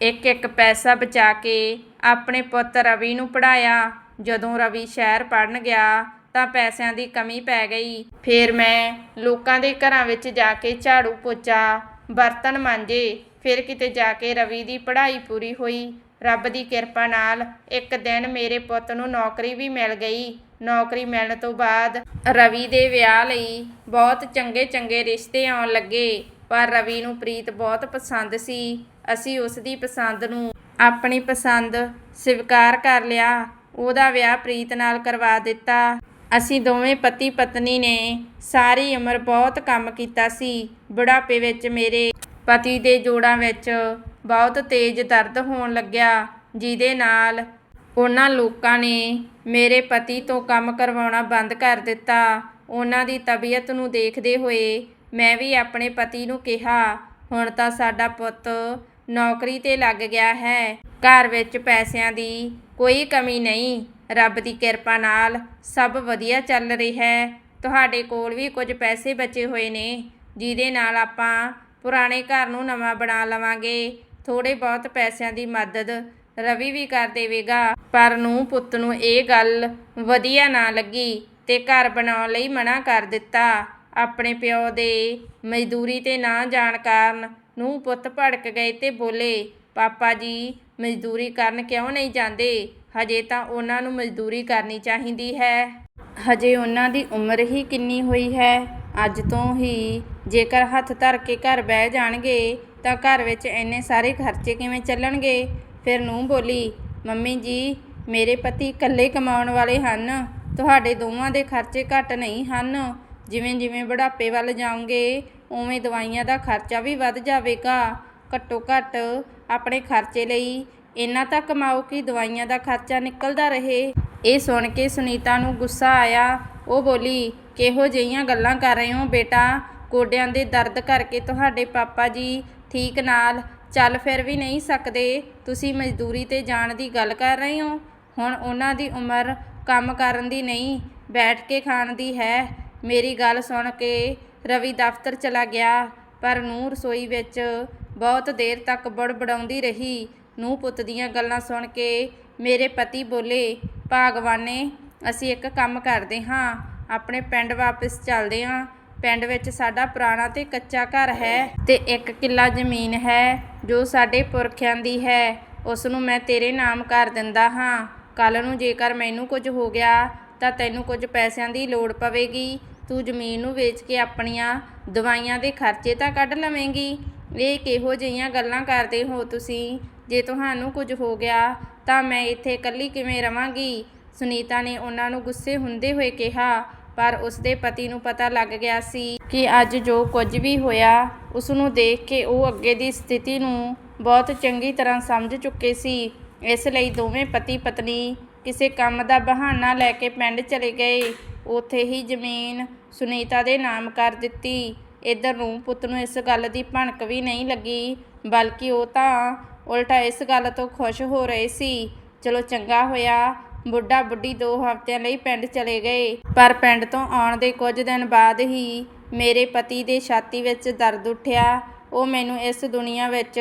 ਇੱਕ ਇੱਕ ਪੈਸਾ ਬਚਾ ਕੇ ਆਪਣੇ ਪੁੱਤ ਰਵੀ ਨੂੰ ਪੜਾਇਆ ਜਦੋਂ ਰਵੀ ਸ਼ਹਿਰ ਪੜਨ ਗਿਆ ਤਾਂ ਪੈਸਿਆਂ ਦੀ ਕਮੀ ਪੈ ਗਈ। ਫਿਰ ਮੈਂ ਲੋਕਾਂ ਦੇ ਘਰਾਂ ਵਿੱਚ ਜਾ ਕੇ ਝਾੜੂ ਪੋਚਾ, ਬਰਤਨ ਮਾਂਜੇ। ਫਿਰ ਕਿਤੇ ਜਾ ਕੇ ਰਵੀ ਦੀ ਪੜ੍ਹਾਈ ਪੂਰੀ ਹੋਈ। ਰੱਬ ਦੀ ਕਿਰਪਾ ਨਾਲ ਇੱਕ ਦਿਨ ਮੇਰੇ ਪੁੱਤ ਨੂੰ ਨੌਕਰੀ ਵੀ ਮਿਲ ਗਈ। ਨੌਕਰੀ ਮਿਲਣ ਤੋਂ ਬਾਅਦ ਰਵੀ ਦੇ ਵਿਆਹ ਲਈ ਬਹੁਤ ਚੰਗੇ ਚੰਗੇ ਰਿਸ਼ਤੇ ਆਉਣ ਲੱਗੇ। ਪਰ ਰਵੀ ਨੂੰ ਪ੍ਰੀਤ ਬਹੁਤ ਪਸੰਦ ਸੀ। ਅਸੀਂ ਉਸ ਦੀ ਪਸੰਦ ਨੂੰ ਆਪਣੀ ਪਸੰਦ ਸਵੀਕਾਰ ਕਰ ਲਿਆ। ਉਹਦਾ ਵਿਆਹ ਪ੍ਰੀਤ ਨਾਲ ਕਰਵਾ ਦਿੱਤਾ। ਅਸੀਂ ਦੋਵੇਂ ਪਤੀ ਪਤਨੀ ਨੇ ਸਾਰੀ ਉਮਰ ਬਹੁਤ ਕੰਮ ਕੀਤਾ ਸੀ। ਬੁਢਾਪੇ ਵਿੱਚ ਮੇਰੇ ਪਤੀ ਦੇ ਜੋੜਾਂ ਵਿੱਚ ਬਹੁਤ ਤੇਜ਼ ਦਰਦ ਹੋਣ ਲੱਗਿਆ। ਜਿਹਦੇ ਨਾਲ ਉਹਨਾਂ ਲੋਕਾਂ ਨੇ ਮੇਰੇ ਪਤੀ ਤੋਂ ਕੰਮ ਕਰਵਾਉਣਾ ਬੰਦ ਕਰ ਦਿੱਤਾ। ਉਹਨਾਂ ਦੀ ਤਬੀਅਤ ਨੂੰ ਦੇਖਦੇ ਹੋਏ ਮੈਂ ਵੀ ਆਪਣੇ ਪਤੀ ਨੂੰ ਕਿਹਾ, ਹੁਣ ਤਾਂ ਸਾਡਾ ਪੁੱਤ ਨੌਕਰੀ ਤੇ ਲੱਗ ਗਿਆ ਹੈ। ਘਰ ਵਿੱਚ ਪੈਸਿਆਂ ਦੀ ਕੋਈ ਕਮੀ ਨਹੀਂ। ਰੱਬ ਦੀ ਕਿਰਪਾ ਨਾਲ ਸਭ ਵਧੀਆ ਚੱਲ ਰਿਹਾ ਹੈ। ਤੁਹਾਡੇ ਕੋਲ ਵੀ ਕੁਝ ਪੈਸੇ ਬਚੇ ਹੋਏ ਨੇ, ਜਿਹਦੇ ਨਾਲ ਆਪਾਂ ਪੁਰਾਣੇ ਘਰ ਨੂੰ ਨਵਾਂ ਬਣਾ ਲਵਾਂਗੇ। ਥੋੜੇ ਬਹੁਤ ਪੈਸਿਆਂ ਦੀ ਮਦਦ ਰਵੀ ਵੀ ਕਰ ਦੇਵੇਗਾ। ਪਰ ਨੂੰ ਪੁੱਤ ਨੂੰ ਇਹ ਗੱਲ ਵਧੀਆ ਨਾ ਲੱਗੀ ਤੇ ਘਰ ਬਣਾਉਣ ਲਈ ਮਨਾ ਕਰ ਦਿੱਤਾ। ਆਪਣੇ ਪਿਓ ਦੇ ਮਜ਼ਦੂਰੀ ਤੇ ਨਾ ਜਾਣ ਕਾਰਨ ਨੂੰ ਪੁੱਤ ਭੜਕ ਗਏ ਤੇ ਬੋਲੇ, ਪਾਪਾ ਜੀ, ਮਜ਼ਦੂਰੀ ਕਰਨ ਕਿਉਂ ਨਹੀਂ ਜਾਂਦੇ? ਹਜੇ ਤਾਂ ਉਹਨਾਂ ਨੂੰ ਮਜ਼ਦੂਰੀ ਕਰਨੀ ਚਾਹੀਦੀ ਹੈ। ਹਜੇ ਉਹਨਾਂ ਦੀ ਉਮਰ ਹੀ ਕਿੰਨੀ ਹੋਈ ਹੈ? ਅੱਜ ਤੋਂ ਹੀ ਜੇਕਰ ਹੱਥ ਧਰ ਕੇ ਘਰ ਬਹਿ ਜਾਣਗੇ, ਤਾਂ ਘਰ ਵਿੱਚ ਇੰਨੇ ਸਾਰੇ ਖਰਚੇ ਕਿਵੇਂ ਚੱਲਣਗੇ? ਫਿਰ ਨੂੰਹ ਬੋਲੀ, ਮੰਮੀ ਜੀ, ਮੇਰੇ ਪਤੀ ਇਕੱਲੇ ਕਮਾਉਣ ਵਾਲੇ ਹਨ। ਤੁਹਾਡੇ ਦੋਵਾਂ ਦੇ ਖਰਚੇ ਘੱਟ ਨਹੀਂ ਹਨ। ਜਿਵੇਂ ਜਿਵੇਂ ਬੁਢਾਪੇ ਵੱਲ ਜਾਓਗੇ, ਉਵੇਂ ਦਵਾਈਆਂ ਦਾ ਖਰਚਾ ਵੀ ਵੱਧ ਜਾਵੇਗਾ। ਘੱਟੋ ਘੱਟ ਆਪਣੇ ਖਰਚੇ ਲਈ ਇੰਨਾ ਤਾਂ ਕਮਾਓ ਕਿ ਦਵਾਈਆਂ ਦਾ ਖਰਚਾ ਨਿਕਲਦਾ ਰਹੇ। ਇਹ ਸੁਣ ਕੇ ਸੁਨੀਤਾ ਨੂੰ ਗੁੱਸਾ ਆਇਆ। ਉਹ ਬੋਲੀ, ਕਿਹੋ ਜਿਹੀਆਂ ਗੱਲਾਂ ਕਰ ਰਹੇ ਹੋ ਬੇਟਾ? ਗੋਡਿਆਂ ਦੇ ਦਰਦ ਕਰਕੇ ਤੁਹਾਡੇ ਪਾਪਾ ਜੀ ਠੀਕ ਨਾਲ ਚੱਲ ਫਿਰ ਵੀ ਨਹੀਂ ਸਕਦੇ। ਤੁਸੀਂ ਮਜ਼ਦੂਰੀ ਤੇ ਜਾਣ ਦੀ ਗੱਲ ਕਰ ਰਹੇ ਹੋ? ਹੁਣ ਉਹਨਾਂ ਦੀ ਉਮਰ ਕੰਮ ਕਰਨ ਦੀ ਨਹੀਂ, ਬੈਠ ਕੇ ਖਾਣ ਦੀ ਹੈ। ਮੇਰੀ ਗੱਲ ਸੁਣ ਕੇ ਰਵੀ ਦਫ਼ਤਰ ਚਲਾ ਗਿਆ, ਪਰ ਨੂੰ ਰਸੋਈ ਵਿੱਚ ਬਹੁਤ ਦੇਰ ਤੱਕ ਬੜਬੜਾਉਂਦੀ ਰਹੀ। ਨੂੰ ਪੁੱਤ ਦੀਆਂ ਗੱਲਾਂ ਸੁਣ ਕੇ ਮੇਰੇ ਪਤੀ ਬੋਲੇ, ਭਾਗਵਾਨੇ, ਅਸੀਂ ਇੱਕ ਕੰਮ ਕਰਦੇ ਹਾਂ, ਆਪਣੇ ਪਿੰਡ ਵਾਪਸ ਚੱਲਦੇ ਹਾਂ। ਪਿੰਡ ਵਿੱਚ ਸਾਡਾ ਪੁਰਾਣਾ ਤੇ ਕੱਚਾ ਘਰ ਹੈ ਤੇ ਇੱਕ ਕਿੱਲਾ ਜ਼ਮੀਨ ਹੈ, ਜੋ ਸਾਡੇ ਪੁਰਖਿਆਂ ਦੀ ਹੈ। ਉਸ ਨੂੰ ਮੈਂ ਤੇਰੇ ਨਾਮ ਕਰ ਦਿੰਦਾ ਹਾਂ। ਕੱਲ ਨੂੰ ਜੇਕਰ ਮੈਨੂੰ ਕੁਝ ਹੋ ਗਿਆ, ਤਾਂ ਤੈਨੂੰ ਕੁਝ ਪੈਸਿਆਂ ਦੀ ਲੋੜ ਪਵੇਗੀ। ਤੂੰ ਜ਼ਮੀਨ ਨੂੰ ਵੇਚ ਕੇ ਆਪਣੀਆਂ ਦਵਾਈਆਂ ਦੇ ਖਰਚੇ ਤਾਂ ਕੱਢ ਲਵੇਂਗੀ। ਇਹ ਕਿਹੋ ਜਿਹੀਆਂ ਗੱਲਾਂ ਕਰਦੇ ਹੋ ਤੁਸੀਂ? ਜੇ ਤੁਹਾਨੂੰ ਕੁਝ ਹੋ ਗਿਆ, ਤਾਂ ਮੈਂ ਇੱਥੇ ਇਕੱਲੀ ਕਿਵੇਂ ਰਵਾਂਗੀ? ਸੁਨੀਤਾ ਨੇ ਉਹਨਾਂ ਨੂੰ ਗੁੱਸੇ ਹੁੰਦੇ ਹੋਏ ਕਿਹਾ ਪਰ ਉਸਦੇ ਪਤੀ ਨੂੰ ਪਤਾ ਲੱਗ ਗਿਆ ਸੀ ਕਿ ਅੱਜ ਜੋ ਕੁਝ ਵੀ ਹੋਇਆ ਉਸ ਨੂੰ ਦੇਖ ਕੇ ਉਹ ਅੱਗੇ ਦੀ ਸਥਿਤੀ ਨੂੰ ਬਹੁਤ ਚੰਗੀ ਤਰ੍ਹਾਂ ਸਮਝ ਚੁੱਕੇ ਸੀ। ਇਸ ਲਈ ਦੋਵੇਂ ਪਤੀ ਪਤਨੀ ਕਿਸੇ ਕੰਮ ਦਾ ਬਹਾਨਾ ਲੈ ਕੇ ਪਿੰਡ ਚਲੇ ਗਏ। ਉੱਥੇ ਹੀ ਜ਼ਮੀਨ ਸੁਨੀਤਾ ਦੇ ਨਾਮ ਕਰ ਦਿੱਤੀ। ਇਧਰ ਨੂੰ ਪੁੱਤ ਨੂੰ ਇਸ ਗੱਲ ਦੀ ਭਣਕ ਵੀ ਨਹੀਂ ਲੱਗੀ, ਬਲਕਿ ਉਹ ਤਾਂ ਉਲਟਾ ਇਸ ਗੱਲ ਤੋਂ ਖੁਸ਼ ਹੋ ਰਹੇ ਸੀ। ਚਲੋ ਚੰਗਾ ਹੋਇਆ ਬੁੱਢਾ ਬੁੱਢੀ ਦੋ ਹਫ਼ਤਿਆਂ ਲਈ ਪਿੰਡ ਚਲੇ ਗਏ। ਪਰ ਪਿੰਡ ਤੋਂ ਆਉਣ ਦੇ ਕੁਝ ਦਿਨ ਬਾਅਦ ਹੀ ਮੇਰੇ ਪਤੀ ਦੇ ਛਾਤੀ ਵਿੱਚ ਦਰਦ ਉੱਠਿਆ। ਉਹ ਮੈਨੂੰ ਇਸ ਦੁਨੀਆ ਵਿੱਚ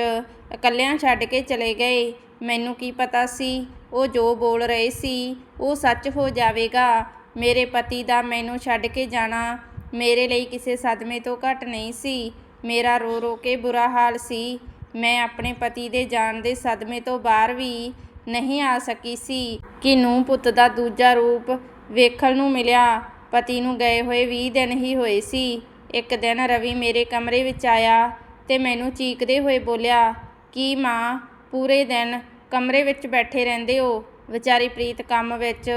ਇਕੱਲਿਆਂ ਛੱਡ ਕੇ ਚਲੇ ਗਏ। ਮੈਨੂੰ ਕੀ ਪਤਾ ਸੀ? ਉਹ ਜੋ ਬੋਲ ਰਹੇ ਸੀ, ਉਹ ਸੱਚ ਹੋ ਜਾਵੇਗਾ। ਮੇਰੇ ਪਤੀ ਦਾ ਮੈਨੂੰ ਛੱਡ ਕੇ ਜਾਣਾ ਮੇਰੇ ਲਈ ਕਿਸੇ ਸਦਮੇ ਤੋਂ ਘੱਟ ਨਹੀਂ ਸੀ। ਮੇਰਾ ਰੋ ਰੋ ਕੇ ਬੁਰਾ ਹਾਲ ਸੀ। ਮੈਂ ਆਪਣੇ ਪਤੀ ਦੇ ਜਾਣ ਦੇ ਸਦਮੇ ਤੋਂ ਬਾਹਰ ਵੀ ਨਹੀਂ ਆ ਸਕੀ ਸੀ। ਕਿ ਨੂੰਹ ਪੁੱਤ ਦਾ ਦੂਜਾ ਰੂਪ ਵੇਖਣ ਨੂੰ ਮਿਲਿਆ। ਪਤੀ ਨੂੰ ਗਏ ਹੋਏ 20 ਦਿਨ ਹੀ ਹੋਏ ਸੀ। ਇੱਕ ਦਿਨ ਰਵੀ ਮੇਰੇ ਕਮਰੇ ਵਿੱਚ ਆਇਆ ਤੇ ਮੈਨੂੰ ਚੀਕਦੇ ਹੋਏ ਬੋਲਿਆ, ਕਿ ਮਾਂ, ਪੂਰੇ ਦਿਨ ਕਮਰੇ ਵਿੱਚ ਬੈਠੇ ਰਹਿੰਦੇ ਹੋ? ਵਿਚਾਰੀ ਪ੍ਰੀਤ ਕੰਮ ਵਿੱਚ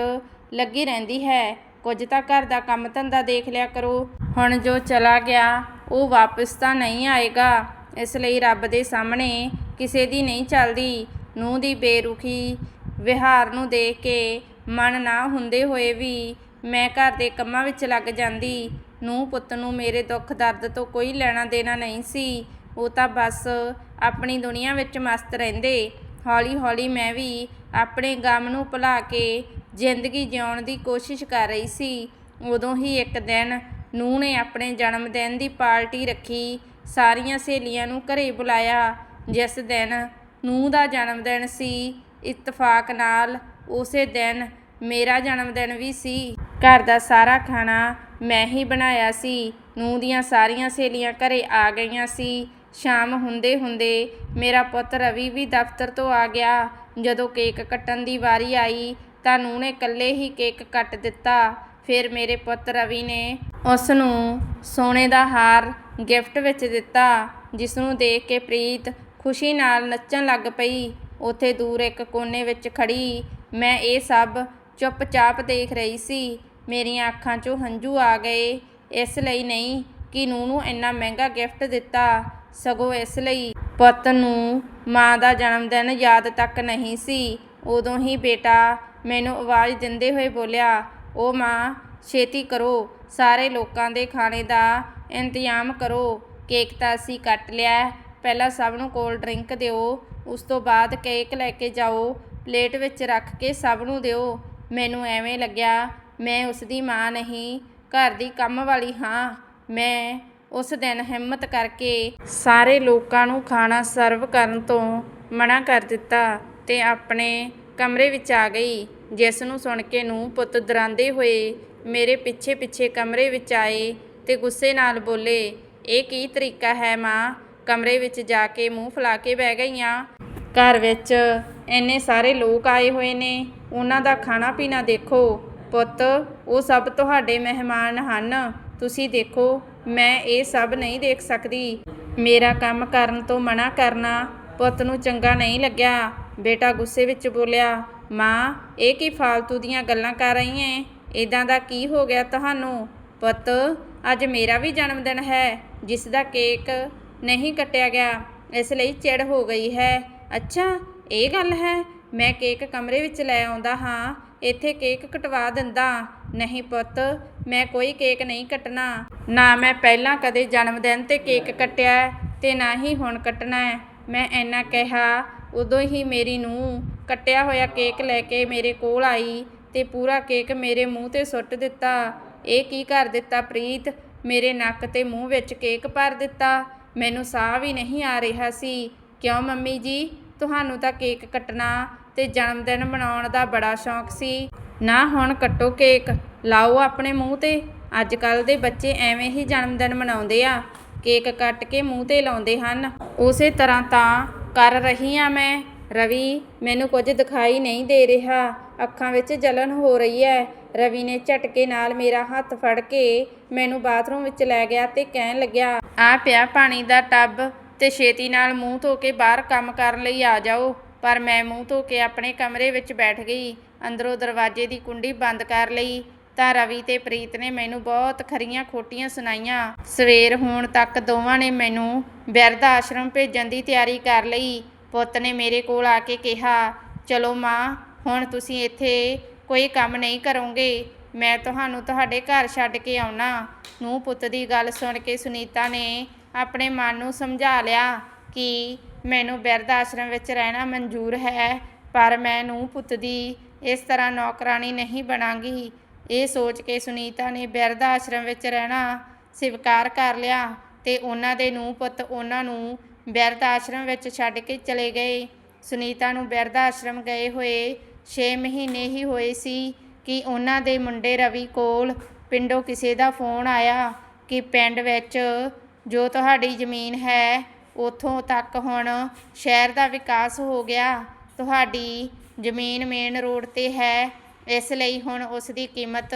ਲੱਗੀ ਰਹਿੰਦੀ ਹੈ। ਕੁਝ ਤਾਂ ਘਰ ਦਾ ਕੰਮ ਧੰਦਾ ਦੇਖ ਲਿਆ ਕਰੋ। ਹੁਣ ਜੋ ਚਲਾ ਗਿਆ, ਉਹ ਵਾਪਸ ਤਾਂ ਨਹੀਂ ਆਏਗਾ। ਇਸ ਲਈ ਰੱਬ ਦੇ ਸਾਹਮਣੇ ਕਿਸੇ ਦੀ ਨਹੀਂ ਚੱਲਦੀ। ਨੂੰਹ ਦੀ ਬੇਰੁਖੀ ਵਿਹਾਰ ਨੂੰ ਦੇਖ ਕੇ ਮਨ ਨਾ ਹੁੰਦੇ ਹੋਏ ਵੀ ਮੈਂ ਘਰ ਦੇ ਕੰਮਾਂ ਵਿੱਚ ਲੱਗ ਜਾਂਦੀ। ਨੂੰਹ ਪੁੱਤ ਨੂੰ ਮੇਰੇ ਦੁੱਖ ਦਰਦ ਤੋਂ ਕੋਈ ਲੈਣਾ ਦੇਣਾ ਨਹੀਂ ਸੀ। ਉਹ ਤਾਂ ਬਸ ਆਪਣੀ ਦੁਨੀਆ ਵਿੱਚ ਮਸਤ ਰਹਿੰਦੇ। ਹੌਲੀ ਹੌਲੀ ਮੈਂ ਵੀ ਆਪਣੇ ਗਮ ਨੂੰ ਭੁਲਾ ਕੇ ਜ਼ਿੰਦਗੀ ਜਿਉਣ ਦੀ ਕੋਸ਼ਿਸ਼ ਕਰ ਰਹੀ ਸੀ। ਉਦੋਂ ਹੀ ਇੱਕ ਦਿਨ ਨੂੰਹ ਨੇ ਆਪਣੇ ਜਨਮ ਦਿਨ ਦੀ ਪਾਰਟੀ ਰੱਖੀ। ਸਾਰੀਆਂ ਸਹੇਲੀਆਂ ਨੂੰ ਘਰੇ ਬੁਲਾਇਆ। ਜਿਸ ਦਿਨ ਨੂੰਹ ਦਾ ਜਨਮ ਦਿਨ ਸੀ ਇਤਫਾਕ ਨਾਲ ਉਸੇ ਦਿਨ ਮੇਰਾ ਜਨਮ ਦਿਨ ਵੀ ਸੀ। ਘਰ ਦਾ ਸਾਰਾ ਖਾਣਾ ਮੈਂ ਹੀ ਬਣਾਇਆ ਸੀ। ਨੂੰਹ ਦੀਆਂ ਸਾਰੀਆਂ ਸਹੇਲੀਆਂ ਘਰੇ ਆ ਗਈਆਂ ਸੀ। ਸ਼ਾਮ ਹੁੰਦੇ ਹੁੰਦੇ ਮੇਰਾ ਪੁੱਤ ਰਵੀ ਵੀ ਦਫ਼ਤਰ ਤੋਂ ਆ ਗਿਆ। ਜਦੋਂ ਕੇਕ ਕੱਟਣ ਦੀ ਵਾਰੀ ਆਈ ਤਾਂ ਨੂੰਹ ਨੇ ਇਕੱਲੇ ਹੀ ਕੇਕ ਕੱਟ ਦਿੱਤਾ। ਫਿਰ ਮੇਰੇ ਪੁੱਤ ਰਵੀ ਨੇ ਉਸ ਨੂੰ ਸੋਨੇ ਦਾ ਹਾਰ ਗਿਫਟ ਵਿੱਚ ਦਿੱਤਾ, ਜਿਸ ਨੂੰ ਦੇਖ ਕੇ ਪ੍ਰੀਤ ਖੁਸ਼ੀ ਨਾਲ ਨੱਚਣ ਲੱਗ ਪਈ। ਉੱਥੇ ਦੂਰ ਇੱਕ ਕੋਨੇ ਵਿੱਚ ਖੜੀ ਮੈਂ ਇਹ ਸਭ ਚੁੱਪਚਾਪ ਦੇਖ ਰਹੀ ਸੀ। ਮੇਰੀਆਂ ਅੱਖਾਂ 'ਚੋਂ ਹੰਝੂ ਆ ਗਏ। ਇਸ ਲਈ ਨਹੀਂ ਕਿ ਨੂੰ ਨੂੰ ਇੰਨਾ ਮਹਿੰਗਾ ਗਿਫਟ ਦਿੱਤਾ। ਸਗੋਂ ਇਸ ਲਈ ਪੁੱਤ ਨੂੰ ਮਾਂ ਦਾ ਜਨਮ ਦਿਨ ਯਾਦ ਤੱਕ ਨਹੀਂ ਸੀ। ਉਦੋਂ ਹੀ ਬੇਟਾ ਮੈਨੂੰ ਆਵਾਜ਼ ਦਿੰਦੇ ਹੋਏ ਬੋਲਿਆ ਉਹ ਮਾਂ, ਛੇਤੀ ਕਰੋ। ਸਾਰੇ ਲੋਕਾਂ ਦੇ ਖਾਣੇ ਦਾ ਇੰਤਜ਼ਾਮ ਕਰੋ। ਕੇਕ ਤਾਂ ਅਸੀਂ ਕੱਟ ਲਿਆ। ਪਹਿਲਾਂ ਸਭ ਨੂੰ ਕੋਲਡ ਡਰਿੰਕ ਦਿਓ। ਉਸ ਤੋਂ ਬਾਅਦ ਕੇਕ ਲੈ ਕੇ ਜਾਓ, ਪਲੇਟ ਵਿੱਚ ਰੱਖ ਕੇ ਸਭ ਨੂੰ ਦਿਓ। ਮੈਨੂੰ ਐਵੇਂ ਲੱਗਿਆ, ਮੈਂ ਉਸ ਦੀ ਮਾਂ ਨਹੀਂ, ਘਰ ਦੀ ਕੰਮ ਵਾਲੀ ਹਾਂ। ਮੈਂ ਉਸ ਦਿਨ ਹਿੰਮਤ ਕਰਕੇ ਸਾਰੇ ਲੋਕਾਂ ਨੂੰ ਖਾਣਾ ਸਰਵ ਕਰਨ ਤੋਂ ਮਨਾ ਕਰ ਦਿੱਤਾ ਤੇ ਆਪਣੇ ਕਮਰੇ ਵਿੱਚ ਆ ਗਈ, ਜਿਸ ਨੂੰ ਸੁਣ ਕੇ ਨੂੰ ਪੁੱਤ ਦਰਾਂਦੇ ਹੋਏ ਮੇਰੇ ਪਿੱਛੇ ਪਿੱਛੇ ਕਮਰੇ ਵਿੱਚ ਆਏ ਤੇ ਗੁੱਸੇ ਨਾਲ ਬੋਲੇ, ਇਹ ਕੀ ਤਰੀਕਾ ਹੈ ਮਾਂ? ਕਮਰੇ ਵਿੱਚ ਜਾ ਕੇ ਮੂੰਹ ਫੁਲਾ ਕੇ ਬਹਿ ਗਈਆਂ। ਘਰ ਵਿੱਚ ਇੰਨੇ ਸਾਰੇ ਲੋਕ ਆਏ ਹੋਏ ਨੇ। ਉਹਨਾਂ ਦਾ ਖਾਣਾ ਪੀਣਾ ਦੇਖੋ। ਪੁੱਤ, ਉਹ ਸਭ ਤੁਹਾਡੇ ਮਹਿਮਾਨ ਹਨ। ਤੁਸੀਂ ਦੇਖੋ, ਮੈਂ ਇਹ ਸਭ ਨਹੀਂ ਦੇਖ ਸਕਦੀ। ਮੇਰਾ ਕੰਮ ਕਰਨ ਤੋਂ ਮਨਾ ਕਰਨਾ ਪੁੱਤ ਨੂੰ ਚੰਗਾ ਨਹੀਂ ਲੱਗਿਆ। ਬੇਟਾ ਗੁੱਸੇ ਵਿੱਚ ਬੋਲਿਆ, ਮਾਂ, ਇਹ ਕੀ ਫਾਲਤੂ ਦੀਆਂ ਗੱਲਾਂ ਕਰ ਰਹੀ ਐ ਇਦਾਂ ਦਾ ਕੀ ਹੋ ਗਿਆ ਤੁਹਾਨੂੰ? ਪੁੱਤ, ਅੱਜ ਮੇਰਾ ਵੀ ਜਨਮ ਦਿਨ ਹੈ। ਜਿਸ ਦਾ ਕੇਕ ਨਹੀਂ ਕੱਟਿਆ ਗਿਆ। ਇਸ ਲਈ ਚਿੜ ਹੋ ਗਈ ਹੈ। ਅੱਛਾ, ਇਹ ਗੱਲ ਹੈ, ਮੈਂ ਕੇਕ ਕਮਰੇ ਵਿੱਚ ਲੈ ਆਉਂਦਾ ਹਾਂ, ਇੱਥੇ ਕੇਕ ਕਟਵਾ ਦਿੰਦਾ। ਨਹੀਂ ਪੁੱਤ, ਮੈਂ ਕੋਈ ਕੇਕ ਨਹੀਂ ਕੱਟਣਾ। ਨਾ ਮੈਂ ਪਹਿਲਾਂ ਕਦੇ ਜਨਮ ਦਿਨ ਤੇ ਕੇਕ ਕੱਟਿਆ ਹੈ ਤੇ ਨਾ ਹੀ ਹੁਣ ਕੱਟਣਾ ਮੈਂ ਇੰਨਾ ਕਿਹਾ, ਉਦੋਂ ਹੀ ਮੇਰੀ ਨੂੰ ਕੱਟਿਆ ਹੋਇਆ ਕੇਕ ਲੈ ਕੇ ਮੇਰੇ ਕੋਲ ਆਈ ਤੇ ਪੂਰਾ ਕੇਕ ਮੇਰੇ ਮੂੰਹ ਤੇ ਸੁੱਟ ਦਿੱਤਾ। ਇਹ ਕੀ ਕਰ ਦਿੱਤਾ ਪ੍ਰੀਤ? ਮੇਰੇ ਨੱਕ ਤੇ ਮੂੰਹ ਵਿੱਚ ਕੇਕ ਭਰ ਦਿੱਤਾ। ਮੈਨੂੰ ਸਾਹ ਵੀ ਨਹੀਂ ਆ ਰਿਹਾ ਸੀ। ਕਿਉਂ ਮੰਮੀ ਜੀ? ਤੁਹਾਨੂੰ ਤਾਂ ਕੇਕ ਕੱਟਣਾ ਤੇ ਜਨਮ ਦਿਨ ਮਨਾਉਣ ਦਾ ਬੜਾ ਸ਼ੌਂਕ ਸੀ। ਨਾ ਹੁਣ ਕੱਟੋ ਕੇਕ, ਲਾਓ ਆਪਣੇ ਮੂੰਹ ਤੇ। ਅੱਜ ਕੱਲ ਦੇ ਬੱਚੇ ਐਵੇਂ ਹੀ ਜਨਮ ਦਿਨ ਮਨਾਉਂਦੇ ਆ। ਕੇਕ ਕੱਟ ਕੇ ਮੂੰਹ ਤੇ ਲਾਉਂਦੇ ਹਨ। ਉਸੇ ਤਰ੍ਹਾਂ ਤਾਂ ਕਰ ਰਹੀ ਆ ਮੈਂ। ਰਵੀ, ਮੈਨੂੰ ਕੁਝ ਦਿਖਾਈ ਨਹੀਂ ਦੇ ਰਿਹਾ। ਅੱਖਾਂ ਵਿੱਚ ਜਲਨ ਹੋ ਰਹੀ ਹੈ। ਰਵੀ ਨੇ ਝਟਕੇ ਨਾਲ ਮੇਰਾ ਹੱਥ ਫੜ ਕੇ ਮੈਨੂੰ ਬਾਥਰੂਮ ਵਿੱਚ ਲੈ ਗਿਆ ਤੇ ਕਹਿਣ ਲੱਗਿਆ, ਆ ਪਿਆ ਪਾਣੀ ਦਾ ਟੱਬ ਤੇ ਛੇਤੀ ਨਾਲ ਮੂੰਹ ਧੋ ਕੇ ਬਾਹਰ ਕੰਮ ਕਰਨ ਲਈ ਆ ਜਾਓ। ਪਰ ਮੈਂ ਮੂੰਹ ਧੋ ਕੇ ਆਪਣੇ ਕਮਰੇ ਵਿੱਚ ਬੈਠ ਗਈ। ਅੰਦਰੋਂ ਦਰਵਾਜ਼ੇ ਦੀ ਕੁੰਡੀ ਬੰਦ ਕਰ ਲਈ ਤਾਂ ਰਵੀ ਤੇ ਪ੍ਰੀਤ ਨੇ ਮੈਨੂੰ ਬਹੁਤ ਖਰੀਆਂ ਖੋਟੀਆਂ ਸੁਣਾਈਆਂ। ਸਵੇਰ ਹੋਣ ਤੱਕ ਦੋਵਾਂ ਨੇ ਮੈਨੂੰ ਬਿਰਧ ਆਸ਼ਰਮ ਭੇਜਣ ਦੀ ਤਿਆਰੀ ਕਰ ਲਈ। ਪੁੱਤ ਨੇ ਮੇਰੇ ਕੋਲ ਆ ਕੇ ਕਿਹਾ, ਚਲੋ ਮਾਂ, ਹੁਣ ਤੁਸੀਂ ਇੱਥੇ ਕੋਈ ਕੰਮ ਨਹੀਂ ਕਰੋਗੇ, ਮੈਂ ਤੁਹਾਨੂੰ ਤੁਹਾਡੇ ਘਰ ਛੱਡ ਕੇ ਆਉਣਾ। ਨੂੰ ਪੁੱਤ ਦੀ ਗੱਲ ਸੁਣ ਕੇ ਸੁਨੀਤਾ ਨੇ ਆਪਣੇ ਮਨ ਨੂੰ ਸਮਝਾ ਲਿਆ ਕਿ ਮੈਨੂੰ ਬਿਰਧ ਆਸ਼ਰਮ ਵਿੱਚ ਰਹਿਣਾ ਮਨਜ਼ੂਰ ਹੈ, ਪਰ ਮੈਂ ਨੂੰ ਪੁੱਤ ਦੀ ਇਸ ਤਰ੍ਹਾਂ ਨੌਕਰਾਨੀ ਨਹੀਂ ਬਣਾਂਗੀ। ਇਹ ਸੋਚ ਕੇ ਸੁਨੀਤਾ ਨੇ ਬਿਰਧ ਆਸ਼ਰਮ ਵਿੱਚ ਰਹਿਣਾ ਸਵੀਕਾਰ ਕਰ ਲਿਆ ਤੇ ਉਹਨਾਂ ਦੇ ਨੂੰ ਪੁੱਤ ਉਹਨਾਂ ਨੂੰ ਬਿਰਧ ਆਸ਼ਰਮ ਵਿੱਚ ਛੱਡ ਕੇ ਚਲੇ ਗਏ। ਸੁਨੀਤਾ ਨੂੰ ਬਿਰਧ ਆਸ਼ਰਮ ਗਏ ਹੋਏ 6 ਮਹੀਨੇ ਹੀ ਹੋਏ ਸੀ ਕਿ ਉਹਨਾਂ ਦੇ ਮੁੰਡੇ ਰਵੀ ਕੋਲ ਪਿੰਡੋਂ ਕਿਸੇ ਦਾ ਫੋਨ ਆਇਆ ਕਿ ਪਿੰਡ ਵਿੱਚ ਜੋ ਤੁਹਾਡੀ ਜ਼ਮੀਨ ਹੈ, ਉਥੋਂ ਤੱਕ ਹੁਣ ਸ਼ਹਿਰ ਦਾ ਵਿਕਾਸ ਹੋ ਗਿਆ। ਤੁਹਾਡੀ ਜ਼ਮੀਨ ਮੇਨ ਰੋਡ ਤੇ ਹੈ, ਇਸ ਲਈ ਹੁਣ ਉਸ ਦੀ ਕੀਮਤ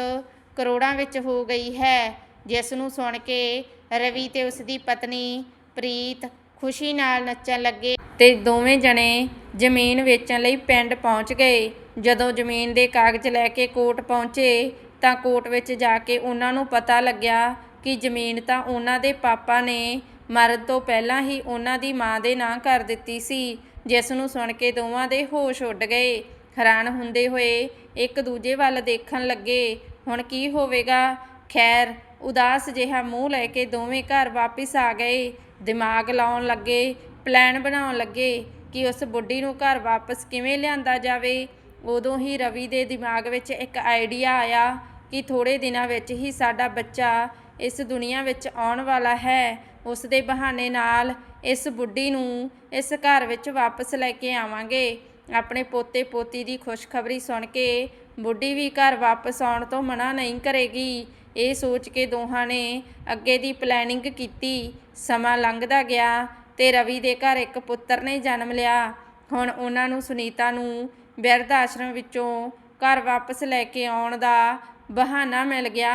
ਕਰੋੜਾਂ ਵਿੱਚ ਹੋ ਗਈ ਹੈ। ਜਿਸ ਨੂੰ ਸੁਣ ਕੇ ਰਵੀ ਤੇ ਉਸ ਦੀ ਪਤਨੀ ਪ੍ਰੀਤ ਖੁਸ਼ੀ ਨਾਲ ਨੱਚਣ ਲੱਗੇ ਤੇ ਦੋਵੇਂ ਜਣੇ ਜ਼ਮੀਨ ਵੇਚਣ ਲਈ ਪਿੰਡ ਪਹੁੰਚ ਗਏ। ਜਦੋਂ ਜ਼ਮੀਨ ਦੇ ਕਾਗਜ਼ ਲੈ ਕੇ ਕੋਰਟ ਪਹੁੰਚੇ ਤਾਂ ਕੋਰਟ ਵਿੱਚ ਜਾ ਕੇ ਉਹਨਾਂ ਨੂੰ ਪਤਾ ਲੱਗਿਆ ਕਿ ਜ਼ਮੀਨ ਤਾਂ ਉਹਨਾਂ ਦੇ ਪਾਪਾ ਨੇ ਮਰਨ ਤੋਂ ਪਹਿਲਾਂ ਹੀ ਉਹਨਾਂ ਦੀ ਮਾਂ ਦੇ ਨਾਂ ਕਰ ਦਿੱਤੀ ਸੀ, ਜਿਸ ਨੂੰ ਸੁਣ ਕੇ ਦੋਵਾਂ ਦੇ ਹੋਸ਼ ਉੱਡ ਗਏ। ਹੈਰਾਨ ਹੁੰਦੇ ਹੋਏ ਇੱਕ ਦੂਜੇ ਵੱਲ ਦੇਖਣ ਲੱਗੇ, ਹੁਣ ਕੀ ਹੋਵੇਗਾ? ਖੈਰ, ਉਦਾਸ ਜਿਹਾ ਮੂੰਹ ਲੈ ਕੇ ਦੋਵੇਂ ਘਰ ਵਾਪਿਸ ਆ ਗਏ। ਦਿਮਾਗ ਲਾਉਣ ਲੱਗੇ ਪਲਾਨ ਬਣਾਉਣ ਲੱਗੇ ਕਿ ਉਸ ਬੁੱਢੀ ਨੂੰ ਘਰ ਵਾਪਸ ਕਿਵੇਂ ਲਿਆਂਦਾ ਜਾਵੇ। ਉਦੋਂ ਹੀ ਰਵੀ ਦੇ ਦਿਮਾਗ ਵਿੱਚ ਇੱਕ ਆਈਡੀਆ ਆਇਆ ਕਿ ਥੋੜੇ ਦਿਨਾਂ ਵਿੱਚ ਹੀ ਸਾਡਾ ਬੱਚਾ ਇਸ ਦੁਨੀਆ ਵਿੱਚ ਆਉਣ ਵਾਲਾ ਹੈ। ਉਸ ਦੇ ਬਹਾਨੇ ਨਾਲ ਇਸ ਬੁੱਢੀ ਨੂੰ ਇਸ ਘਰ ਵਿੱਚ ਵਾਪਸ ਲੈ ਕੇ ਆਵਾਂਗੇ। ਆਪਣੇ ਪੋਤੇ ਪੋਤੀ ਦੀ ਖੁਸ਼ਖਬਰੀ ਸੁਣ ਕੇ ਬੁੱਢੀ ਵੀ ਘਰ ਵਾਪਸ ਆਉਣ ਤੋਂ ਮਨਾ ਨਹੀਂ ਕਰੇਗੀ। ਇਹ ਸੋਚ ਕੇ ਦੋਹਾਂ ਨੇ ਅੱਗੇ ਦੀ ਪਲੈਨਿੰਗ ਕੀਤੀ। ਸਮਾਂ ਲੰਘਦਾ ਗਿਆ ਤੇ ਰਵੀ ਦੇ ਘਰ ਇੱਕ ਪੁੱਤਰ ਨੇ ਜਨਮ ਲਿਆ। ਹੁਣ ਉਹਨਾਂ ਨੂੰ ਸੁਨੀਤਾ ਨੂੰ ਬਿਰਧ ਆਸ਼ਰਮ ਵਿੱਚੋਂ ਘਰ ਵਾਪਸ ਲੈ ਕੇ ਆਉਣ ਦਾ ਬਹਾਨਾ ਮਿਲ ਗਿਆ।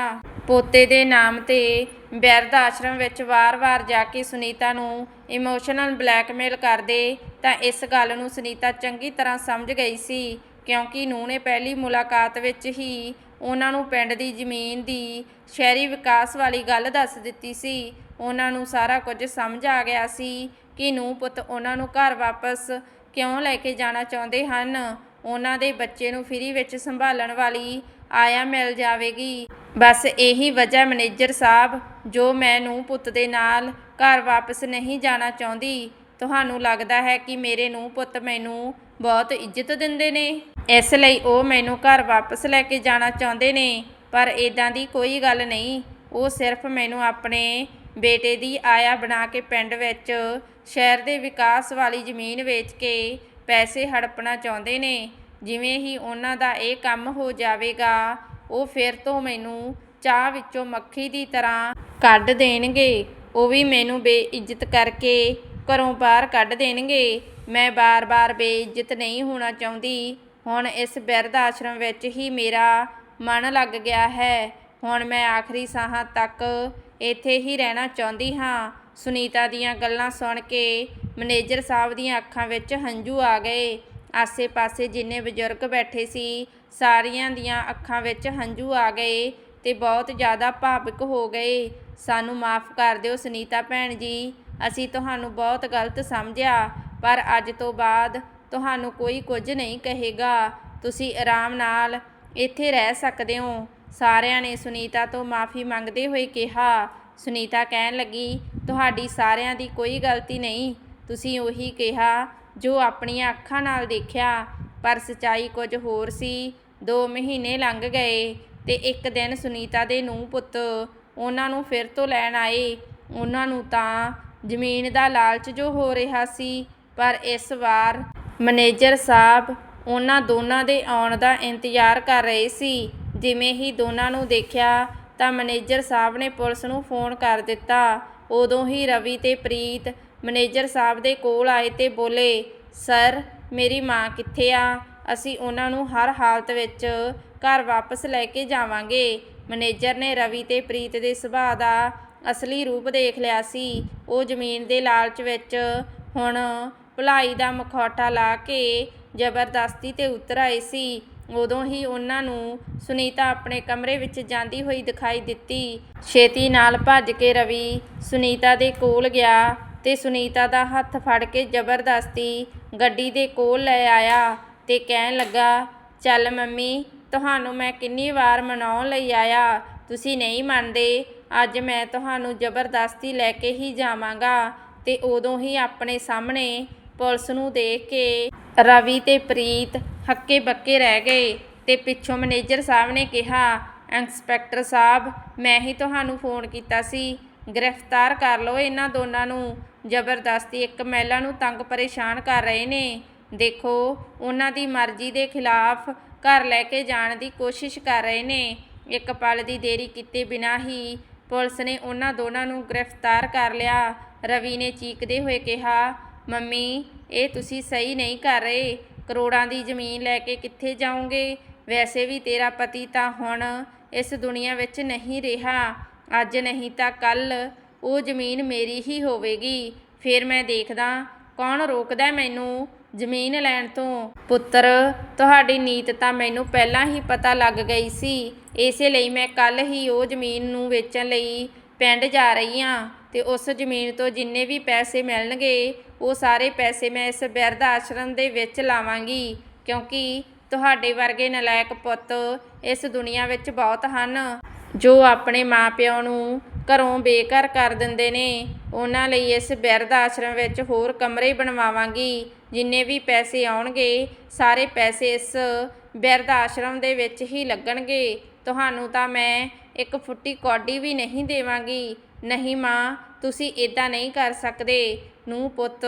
ਪੋਤੇ ਦੇ ਨਾਮ ਤੇ ਬਿਰਧ ਆਸ਼ਰਮ ਵਿੱਚ ਵਾਰ-ਵਾਰ ਜਾ ਕੇ ਸੁਨੀਤਾ ਨੂੰ ਇਮੋਸ਼ਨਲ ਬਲੈਕਮੇਲ ਕਰਦੇ ਤਾਂ ਇਸ ਗੱਲ ਨੂੰ ਸੁਨੀਤਾ ਚੰਗੀ ਤਰ੍ਹਾਂ ਸਮਝ ਗਈ ਸੀ, ਕਿਉਂਕਿ ਨੂੰਹ ਨੇ ਪਹਿਲੀ ਮੁਲਾਕਾਤ ਵਿੱਚ ਹੀ ਉਹਨਾਂ ਨੂੰ ਪਿੰਡ ਦੀ ਜ਼ਮੀਨ ਦੀ ਸ਼ਹਿਰੀ ਵਿਕਾਸ ਵਾਲੀ ਗੱਲ ਦੱਸ ਦਿੱਤੀ ਸੀ। ਉਹਨਾਂ ਨੂੰ ਸਾਰਾ ਕੁਝ ਸਮਝ ਆ ਗਿਆ ਸੀ ਕਿ ਨੂੰ ਪੁੱਤ ਉਹਨਾਂ ਨੂੰ ਘਰ ਵਾਪਸ ਕਿਉਂ ਲੈ ਕੇ ਜਾਣਾ ਚਾਹੁੰਦੇ ਹਨ। ਉਹਨਾਂ ਦੇ ਬੱਚੇ ਨੂੰ ਫਰੀ ਵਿੱਚ ਸੰਭਾਲਣ ਵਾਲੀ ਆਇਆ ਮਿਲ ਜਾਵੇਗੀ। ਬਸ ਇਹੀ ਵਜ੍ਹਾ ਮੈਨੇਜਰ ਸਾਹਿਬ, ਜੋ ਮੈਂ ਨੂੰ ਪੁੱਤ ਦੇ ਨਾਲ ਘਰ ਵਾਪਸ ਨਹੀਂ ਜਾਣਾ ਚਾਹੁੰਦੀ। ਤੁਹਾਨੂੰ ਲੱਗਦਾ ਹੈ ਕਿ ਮੇਰੇ ਨੂੰ ਪੁੱਤ ਮੈਨੂੰ ਬਹੁਤ ਇੱਜ਼ਤ ਦਿੰਦੇ ਨੇ। ਇਸ ਲਈ ਉਹ ਮੈਨੂੰ ਘਰ ਵਾਪਸ ਲੈ ਕੇ ਜਾਣਾ ਚਾਹੁੰਦੇ ਨੇ, ਪਰ ਇਦਾਂ ਦੀ ਕੋਈ ਗੱਲ ਨਹੀਂ। ਉਹ ਸਿਰਫ ਮੈਨੂੰ ਆਪਣੇ ਬੇਟੇ ਦੀ ਆਇਆ ਬਣਾ ਕੇ ਪਿੰਡ ਵਿੱਚ, ਸ਼ਹਿਰ ਦੇ ਵਿਕਾਸ ਵਾਲੀ ਜ਼ਮੀਨ ਵੇਚ ਕੇ ਪੈਸੇ ਹੜਪਣਾ ਚਾਹੁੰਦੇ ਨੇ, ਜਿਵੇਂ ਹੀ ਉਹਨਾਂ ਦਾ ਇਹ ਕੰਮ ਹੋ ਜਾਵੇਗਾ, ਉਹ ਫਿਰ ਤੋਂ ਮੈਨੂੰ ਚਾਹ ਵਿੱਚੋਂ ਮੱਖੀ ਦੀ ਤਰ੍ਹਾਂ ਕੱਢ ਦੇਣਗੇ। ਉਹ ਵੀ ਮੈਨੂੰ ਬੇਇੱਜ਼ਤ ਕਰਕੇ ਘਰੋਂ ਬਾਹਰ ਕੱਢ ਦੇਣਗੇ। ਮੈਂ ਬਾਰ-ਬਾਰ ਬੇਇੱਜ਼ਤ ਨਹੀਂ ਹੋਣਾ ਚਾਹੁੰਦੀ। ਹੁਣ ਇਸ ਬਿਰਧ ਆਸ਼ਰਮ ਵਿੱਚ ਹੀ ਮੇਰਾ ਮਨ ਲੱਗ ਗਿਆ ਹੈ। ਹੁਣ ਮੈਂ ਆਖਰੀ ਸਾਹਾਂ ਤੱਕ ਇੱਥੇ ਹੀ ਰਹਿਣਾ ਚਾਹੁੰਦੀ ਹਾਂ। ਸੁਨੀਤਾ ਦੀਆਂ ਗੱਲਾਂ ਸੁਣ ਕੇ ਮੈਨੇਜਰ ਸਾਹਿਬ ਦੀਆਂ ਅੱਖਾਂ ਵਿੱਚ ਹੰਝੂ ਆ ਗਏ। ਆਸੇ-ਪਾਸੇ ਜਿੰਨੇ ਬਜ਼ੁਰਗ ਬੈਠੇ ਸੀ, ਸਾਰੀਆਂ ਦੀਆਂ ਅੱਖਾਂ ਵਿੱਚ ਹੰਝੂ ਆ ਗਏ ਤੇ ਬਹੁਤ ਜ਼ਿਆਦਾ ਭਾਵਿਕ ਹੋ ਗਏ। ਸਾਨੂੰ ਮਾਫ ਕਰ ਦਿਓ ਸੁਨੀਤਾ ਭੈਣ ਜੀ, ਅਸੀਂ ਤੁਹਾਨੂੰ ਬਹੁਤ ਗਲਤ ਸਮਝਿਆ, ਪਰ ਅੱਜ ਤੋਂ ਬਾਅਦ ਤੁਹਾਨੂੰ ਕੋਈ ਕੁਝ ਨਹੀਂ ਕਹੇਗਾ। ਤੁਸੀਂ ਆਰਾਮ ਨਾਲ ਇੱਥੇ ਰਹਿ ਸਕਦੇ ਹੋ। ਸਾਰਿਆਂ ਨੇ ਸੁਨੀਤਾ ਤੋਂ ਮਾਫੀ ਮੰਗਦੇ ਹੋਏ ਕਿਹਾ। ਸੁਨੀਤਾ ਕਹਿਣ ਲੱਗੀ ਤੁਹਾਡੀ ਸਾਰਿਆਂ ਦੀ ਕੋਈ ਗਲਤੀ ਨਹੀਂ। ਤੁਸੀਂ ਉਹੀ ਕਿਹਾ ਜੋ ਆਪਣੀਆਂ ਅੱਖਾਂ ਨਾਲ ਦੇਖਿਆ, ਪਰ ਸਚਾਈ ਕੁਝ ਹੋਰ ਸੀ। 2 ਮਹੀਨੇ ਲੰਘ ਗਏ ਤੇ ਇੱਕ ਦਿਨ ਸੁਨੀਤਾ ਦੇ ਨੂੰਹ ਪੁੱਤ ਉਹਨਾਂ ਨੂੰ ਫਿਰ ਤੋਂ ਲੈਣ ਆਏ। ਉਹਨਾਂ ਨੂੰ ਤਾਂ ਜ਼ਮੀਨ ਦਾ ਲਾਲਚ ਜੋ ਹੋ ਰਿਹਾ ਸੀ, ਪਰ ਇਸ ਵਾਰ ਮੈਨੇਜਰ ਸਾਹਿਬ ਉਹਨਾਂ ਦੋਨਾਂ ਦੇ ਆਉਣ ਦਾ ਇੰਤਜ਼ਾਰ ਕਰ ਰਹੇ ਸੀ। ਜਿਵੇਂ ਹੀ ਦੋਨਾਂ ਨੂੰ ਦੇਖਿਆ ਤਾਂ ਮੈਨੇਜਰ ਸਾਹਿਬ ਨੇ ਪੁਲਿਸ ਨੂੰ ਫੋਨ ਕਰ ਦਿੱਤਾ। ਉਦੋਂ ਹੀ ਰਵੀ ਤੇ ਪ੍ਰੀਤ ਮੈਨੇਜਰ ਸਾਹਿਬ ਦੇ ਕੋਲ ਆਏ ਤੇ ਬੋਲੇ, ਸਰ, ਮੇਰੀ ਮਾਂ ਕਿੱਥੇ ਆ? ਅਸੀਂ ਉਹਨਾਂ ਨੂੰ ਹਰ ਹਾਲਤ ਵਿੱਚ ਘਰ ਵਾਪਸ ਲੈ ਕੇ ਜਾਵਾਂਗੇ। ਮੈਨੇਜਰ ਨੇ ਰਵੀ ਤੇ ਪ੍ਰੀਤ ਦੇ ਸੁਭਾਅ ਦਾ ਅਸਲੀ ਰੂਪ ਦੇਖ ਲਿਆ ਸੀ। ਉਹ ਜ਼ਮੀਨ ਦੇ ਲਾਲਚ ਵਿੱਚ ਹੁਣ ਭਲਾਈ ਦਾ ਮਖੌਟਾ ਲਾ ਕੇ ਜ਼ਬਰਦਸਤੀ ਤੇ ਉਤਰ ਆਏ ਸੀ। ਉਦੋਂ ਹੀ ਉਹਨਾਂ ਨੂੰ ਸੁਨੀਤਾ ਆਪਣੇ ਕਮਰੇ ਵਿੱਚ ਜਾਂਦੀ ਹੋਈ ਦਿਖਾਈ ਦਿੱਤੀ। ਛੇਤੀ ਨਾਲ ਭੱਜ ਕੇ ਰਵੀ ਸੁਨੀਤਾ ਦੇ ਕੋਲ ਗਿਆ ਤੇ ਸੁਨੀਤਾ ਦਾ ਹੱਥ ਫੜ ਕੇ ਜ਼ਬਰਦਸਤੀ ਗੱਡੀ ਦੇ ਕੋਲ ਲੈ ਆਇਆ ਤੇ ਕਹਿਣ ਲੱਗਾ, ਚੱਲ ਮੰਮੀ, ਤੁਹਾਨੂੰ ਮੈਂ ਕਿੰਨੀ ਵਾਰ ਮਨਾਉਣ ਲਈ ਆਇਆ, ਤੁਸੀਂ ਨਹੀਂ ਮੰਨਦੇ। ਅੱਜ ਮੈਂ ਤੁਹਾਨੂੰ ਜ਼ਬਰਦਸਤੀ ਲੈ ਕੇ ਹੀ ਜਾਵਾਂਗਾ। ਤੇ ਉਦੋਂ ਹੀ ਆਪਣੇ ਸਾਹਮਣੇ ਪੁਲਿਸ ਨੂੰ ਦੇਖ ਕੇ ਰਵੀ ਤੇ ਪ੍ਰੀਤ ਹੱਕੇ ਬੱਕੇ ਰਹਿ ਗਏ ਤੇ ਪਿੱਛੋਂ ਮੈਨੇਜਰ ਸਾਹਿਬ ਨੇ ਕਿਹਾ, ਇੰਸਪੈਕਟਰ ਸਾਹਿਬ, ਮੈਂ ਹੀ ਤੁਹਾਨੂੰ ਫੋਨ ਕੀਤਾ ਸੀ। ਗ੍ਰਿਫਤਾਰ ਕਰ ਲਓ ਇਹਨਾਂ ਦੋਨਾਂ ਨੂੰ। ਜ਼ਬਰਦਸਤੀ ਇੱਕ ਮਹਿਲਾ ਨੂੰ ਤੰਗ ਪਰੇਸ਼ਾਨ ਕਰ ਰਹੇ ਨੇ। ਦੇਖੋ, ਉਹਨਾਂ ਦੀ ਮਰਜ਼ੀ ਦੇ ਖਿਲਾਫ ਘਰ ਲੈ ਕੇ ਜਾਣ ਦੀ ਕੋਸ਼ਿਸ਼ ਕਰ ਰਹੇ ਨੇ। ਇੱਕ ਪਲ ਦੀ ਦੇਰੀ ਕੀਤੇ ਬਿਨਾਂ ਹੀ ਪੁਲਿਸ ਨੇ ਉਹਨਾਂ ਦੋਨਾਂ ਨੂੰ ਗ੍ਰਿਫਤਾਰ ਕਰ ਲਿਆ। ਰਵੀ ਨੇ ਚੀਕਦੇ ਹੋਏ ਕਿਹਾ, ਮੰਮੀ, ਇਹ ਤੁਸੀਂ ਸਹੀ ਨਹੀਂ ਕਰ ਰਹੇ। ਕਰੋੜਾਂ ਦੀ ਜ਼ਮੀਨ ਲੈ ਕੇ ਕਿੱਥੇ ਜਾਓਗੇ? ਵੈਸੇ ਵੀ ਤੇਰਾ ਪਤੀ ਤਾਂ ਹੁਣ ਇਸ ਦੁਨੀਆ ਵਿੱਚ ਨਹੀਂ ਰਿਹਾ। ਅੱਜ ਨਹੀਂ ਤਾਂ ਕੱਲ ਉਹ ਜ਼ਮੀਨ ਮੇਰੀ ਹੀ ਹੋਵੇਗੀ। ਫਿਰ ਮੈਂ ਦੇਖਦਾ, ਕੌਣ ਰੋਕਦਾ ਮੈਨੂੰ ਜ਼ਮੀਨ ਲੈਣ ਤੋਂ? ਪੁੱਤਰ, ਤੁਹਾਡੀ ਨੀਤ ਤਾਂ ਮੈਨੂੰ ਪਹਿਲਾਂ ਹੀ ਪਤਾ ਲੱਗ ਗਈ ਸੀ। ਇਸੇ ਲਈ ਮੈਂ ਕੱਲ ਹੀ ਉਹ ਜ਼ਮੀਨ ਨੂੰ ਵੇਚਣ ਲਈ ਪਿੰਡ ਜਾ ਰਹੀ ਹਾਂ ਤੇ ਉਸ ਜ਼ਮੀਨ ਤੋਂ ਜਿੰਨੇ ਵੀ ਪੈਸੇ ਮਿਲਣਗੇ ਉਹ ਸਾਰੇ ਪੈਸੇ ਮੈਂ ਇਸ ਬਿਰਧ ਆਸ਼ਰਮ ਦੇ ਵਿੱਚ ਲਾਵਾਂਗੀ, ਕਿਉਂਕਿ ਤੁਹਾਡੇ ਵਰਗੇ ਨਲਾਇਕ ਪੁੱਤ ਇਸ ਦੁਨੀਆ ਵਿੱਚ ਬਹੁਤ ਹਨ। ਜੋ ਆਪਣੇ ਮਾਪਿਆਂ ਨੂੰ ਘਰੋਂ ਬੇਘਰ ਕਰ ਦਿੰਦੇ ਨੇ, ਉਹਨਾਂ ਲਈ ਇਸ ਬਿਰਧ ਆਸ਼ਰਮ ਵਿੱਚ ਹੋਰ ਕਮਰੇ ਬਣਵਾਵਾਂਗੀ, ਜਿੰਨੇ ਵੀ ਪੈਸੇ ਆਉਣਗੇ, ਸਾਰੇ ਪੈਸੇ ਇਸ ਬਿਰਧ ਆਸ਼ਰਮ ਦੇ ਵਿੱਚ ਹੀ ਲੱਗਣਗੇ। ਤੁਹਾਨੂੰ ਤਾਂ ਮੈਂ ਇੱਕ ਫੁੱਟੀ ਕੌਡੀ ਵੀ ਨਹੀਂ ਦੇਵਾਂਗੀ। ਨਹੀਂ ਮਾਂ ਤੁਸੀਂ ਇਦਾਂ ਨਹੀਂ ਕਰ ਸਕਦੇ। ਨੂੰ ਪੁੱਤ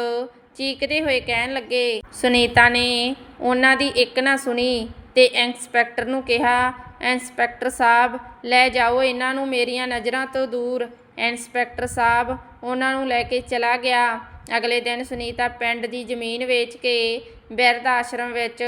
ਚੀਕਦੇ ਹੋਏ ਕਹਿਣ ਲੱਗੇ, ਸੁਨੀਤਾ ਨੇ ਉਹਨਾਂ ਦੀ ਇੱਕ ਨਾ ਸੁਣੀ ਤੇ ਇੰਸਪੈਕਟਰ ਨੂੰ ਕਿਹਾ, ਇੰਸਪੈਕਟਰ ਸਾਹਿਬ, ਲੈ ਜਾਓ ਇਹਨਾਂ ਨੂੰ ਮੇਰੀਆਂ ਨਜ਼ਰਾਂ ਤੋਂ ਦੂਰ। ਇੰਸਪੈਕਟਰ ਸਾਹਿਬ ਉਹਨਾਂ ਨੂੰ ਲੈ ਕੇ ਚਲਾ ਗਿਆ। ਅਗਲੇ ਦਿਨ ਸੁਨੀਤਾ ਪਿੰਡ ਦੀ ਜ਼ਮੀਨ ਵੇਚ ਕੇ ਬਿਰਧ ਆਸ਼ਰਮ ਵਿੱਚ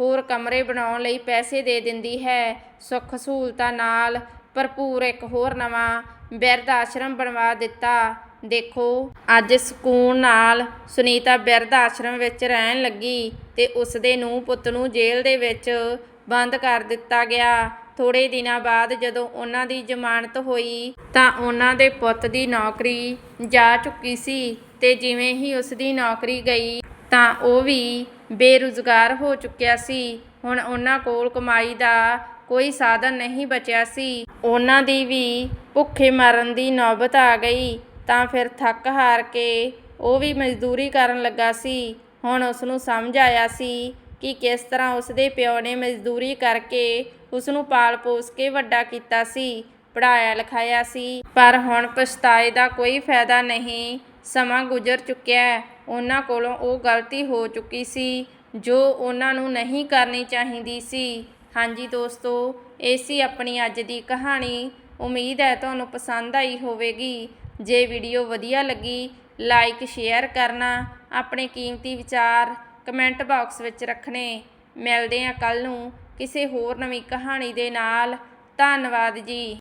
ਹੋਰ ਕਮਰੇ ਬਣਾਉਣ ਲਈ ਪੈਸੇ ਦੇ ਦਿੰਦੀ ਹੈ। ਸੁੱਖ ਸਹੂਲਤਾਂ ਨਾਲ ਭਰਪੂਰ ਇੱਕ ਹੋਰ ਨਵਾਂ ਬਿਰਧ ਆਸ਼ਰਮ ਬਣਵਾ ਦਿੱਤਾ। ਦੇਖੋ, ਅੱਜ ਸਕੂਨ ਨਾਲ ਸੁਨੀਤਾ ਬਿਰਧ ਆਸ਼ਰਮ ਵਿੱਚ ਰਹਿਣ ਲੱਗੀ ਤੇ ਉਸ ਦੇ ਨੂੰ ਪੁੱਤ ਨੂੰ ਜੇਲ੍ਹ ਦੇ ਵਿੱਚ ਬੰਦ ਕਰ ਦਿੱਤਾ ਗਿਆ। ਥੋੜੇ ਦਿਨਾਂ ਬਾਅਦ ਜਦੋਂ ਉਹਨਾਂ ਦੀ ਜ਼ਮਾਨਤ ਹੋਈ, ਤਾਂ ਉਹਨਾਂ ਦੇ ਪੁੱਤ ਦੀ ਨੌਕਰੀ ਜਾ ਚੁੱਕੀ ਸੀ ਤੇ ਜਿਵੇਂ ਹੀ ਉਸ ਦੀ ਨੌਕਰੀ ਗਈ, ਤਾਂ ਉਹ ਵੀ ਬੇਰੁਜ਼ਗਾਰ ਹੋ ਚੁੱਕਿਆ ਸੀ। ਹੁਣ ਉਹਨਾਂ ਕੋਲ ਕਮਾਈ ਦਾ ਕੋਈ ਸਾਧਨ ਨਹੀਂ ਬਚਿਆ ਸੀ। ਉਹਨਾਂ ਦੀ ਵੀ ਭੁੱਖੇ ਮਰਨ ਦੀ ਨੌਬਤ ਆ ਗਈ। ਤਾਂ ਫਿਰ ਥੱਕ ਹਾਰ ਕੇ ਉਹ ਵੀ ਮਜ਼ਦੂਰੀ ਕਰਨ ਲੱਗਾ ਸੀ। ਹੁਣ ਉਸ ਨੂੰ ਸਮਝ ਆਇਆ ਸੀ ਕਿ ਕਿਸ ਤਰ੍ਹਾਂ ਉਸ ਦੇ ਪਿਓ ਨੇ ਮਜ਼ਦੂਰੀ ਕਰਕੇ ਉਸ ਨੂੰ ਪਾਲ ਪੋਸ ਕੇ ਵੱਡਾ ਕੀਤਾ ਸੀ ਪੜਾਇਆ ਲਿਖਾਇਆ ਸੀ। ਪਰ ਹੁਣ ਪਛਤਾਏ ਦਾ ਕੋਈ ਫਾਇਦਾ ਨਹੀਂ, ਸਮਾਂ ਗੁਜ਼ਰ ਚੁੱਕਿਆ ਉਹਨਾਂ ਕੋਲੋਂ ਉਹ ਗਲਤੀ ਹੋ ਚੁੱਕੀ ਸੀ, ਜੋ ਉਹਨਾਂ ਨੂੰ ਨਹੀਂ ਕਰਨੀ ਚਾਹੀਦੀ ਸੀ। ਹਾਂਜੀ ਦੋਸਤੋ, ਇਹ ਸੀ ਆਪਣੀ ਅੱਜ ਦੀ ਕਹਾਣੀ। ਉਮੀਦ ਹੈ ਤੁਹਾਨੂੰ ਪਸੰਦ ਆਈ ਹੋਵੇਗੀ। ਜੇ ਵੀਡੀਓ ਵਧੀਆ ਲੱਗੀ, ਲਾਈਕ, ਸ਼ੇਅਰ ਕਰਨਾ। ਆਪਣੇ ਕੀਮਤੀ ਵਿਚਾਰ ਕਮੈਂਟ ਬਾਕਸ ਵਿੱਚ ਰੱਖਣੇ। ਮਿਲਦੇ ਹਾਂ ਕੱਲ ਨੂੰ ਕਿਸੇ ਹੋਰ ਨਵੀਂ ਕਹਾਣੀ ਦੇ ਨਾਲ। ਧੰਨਵਾਦ ਜੀ।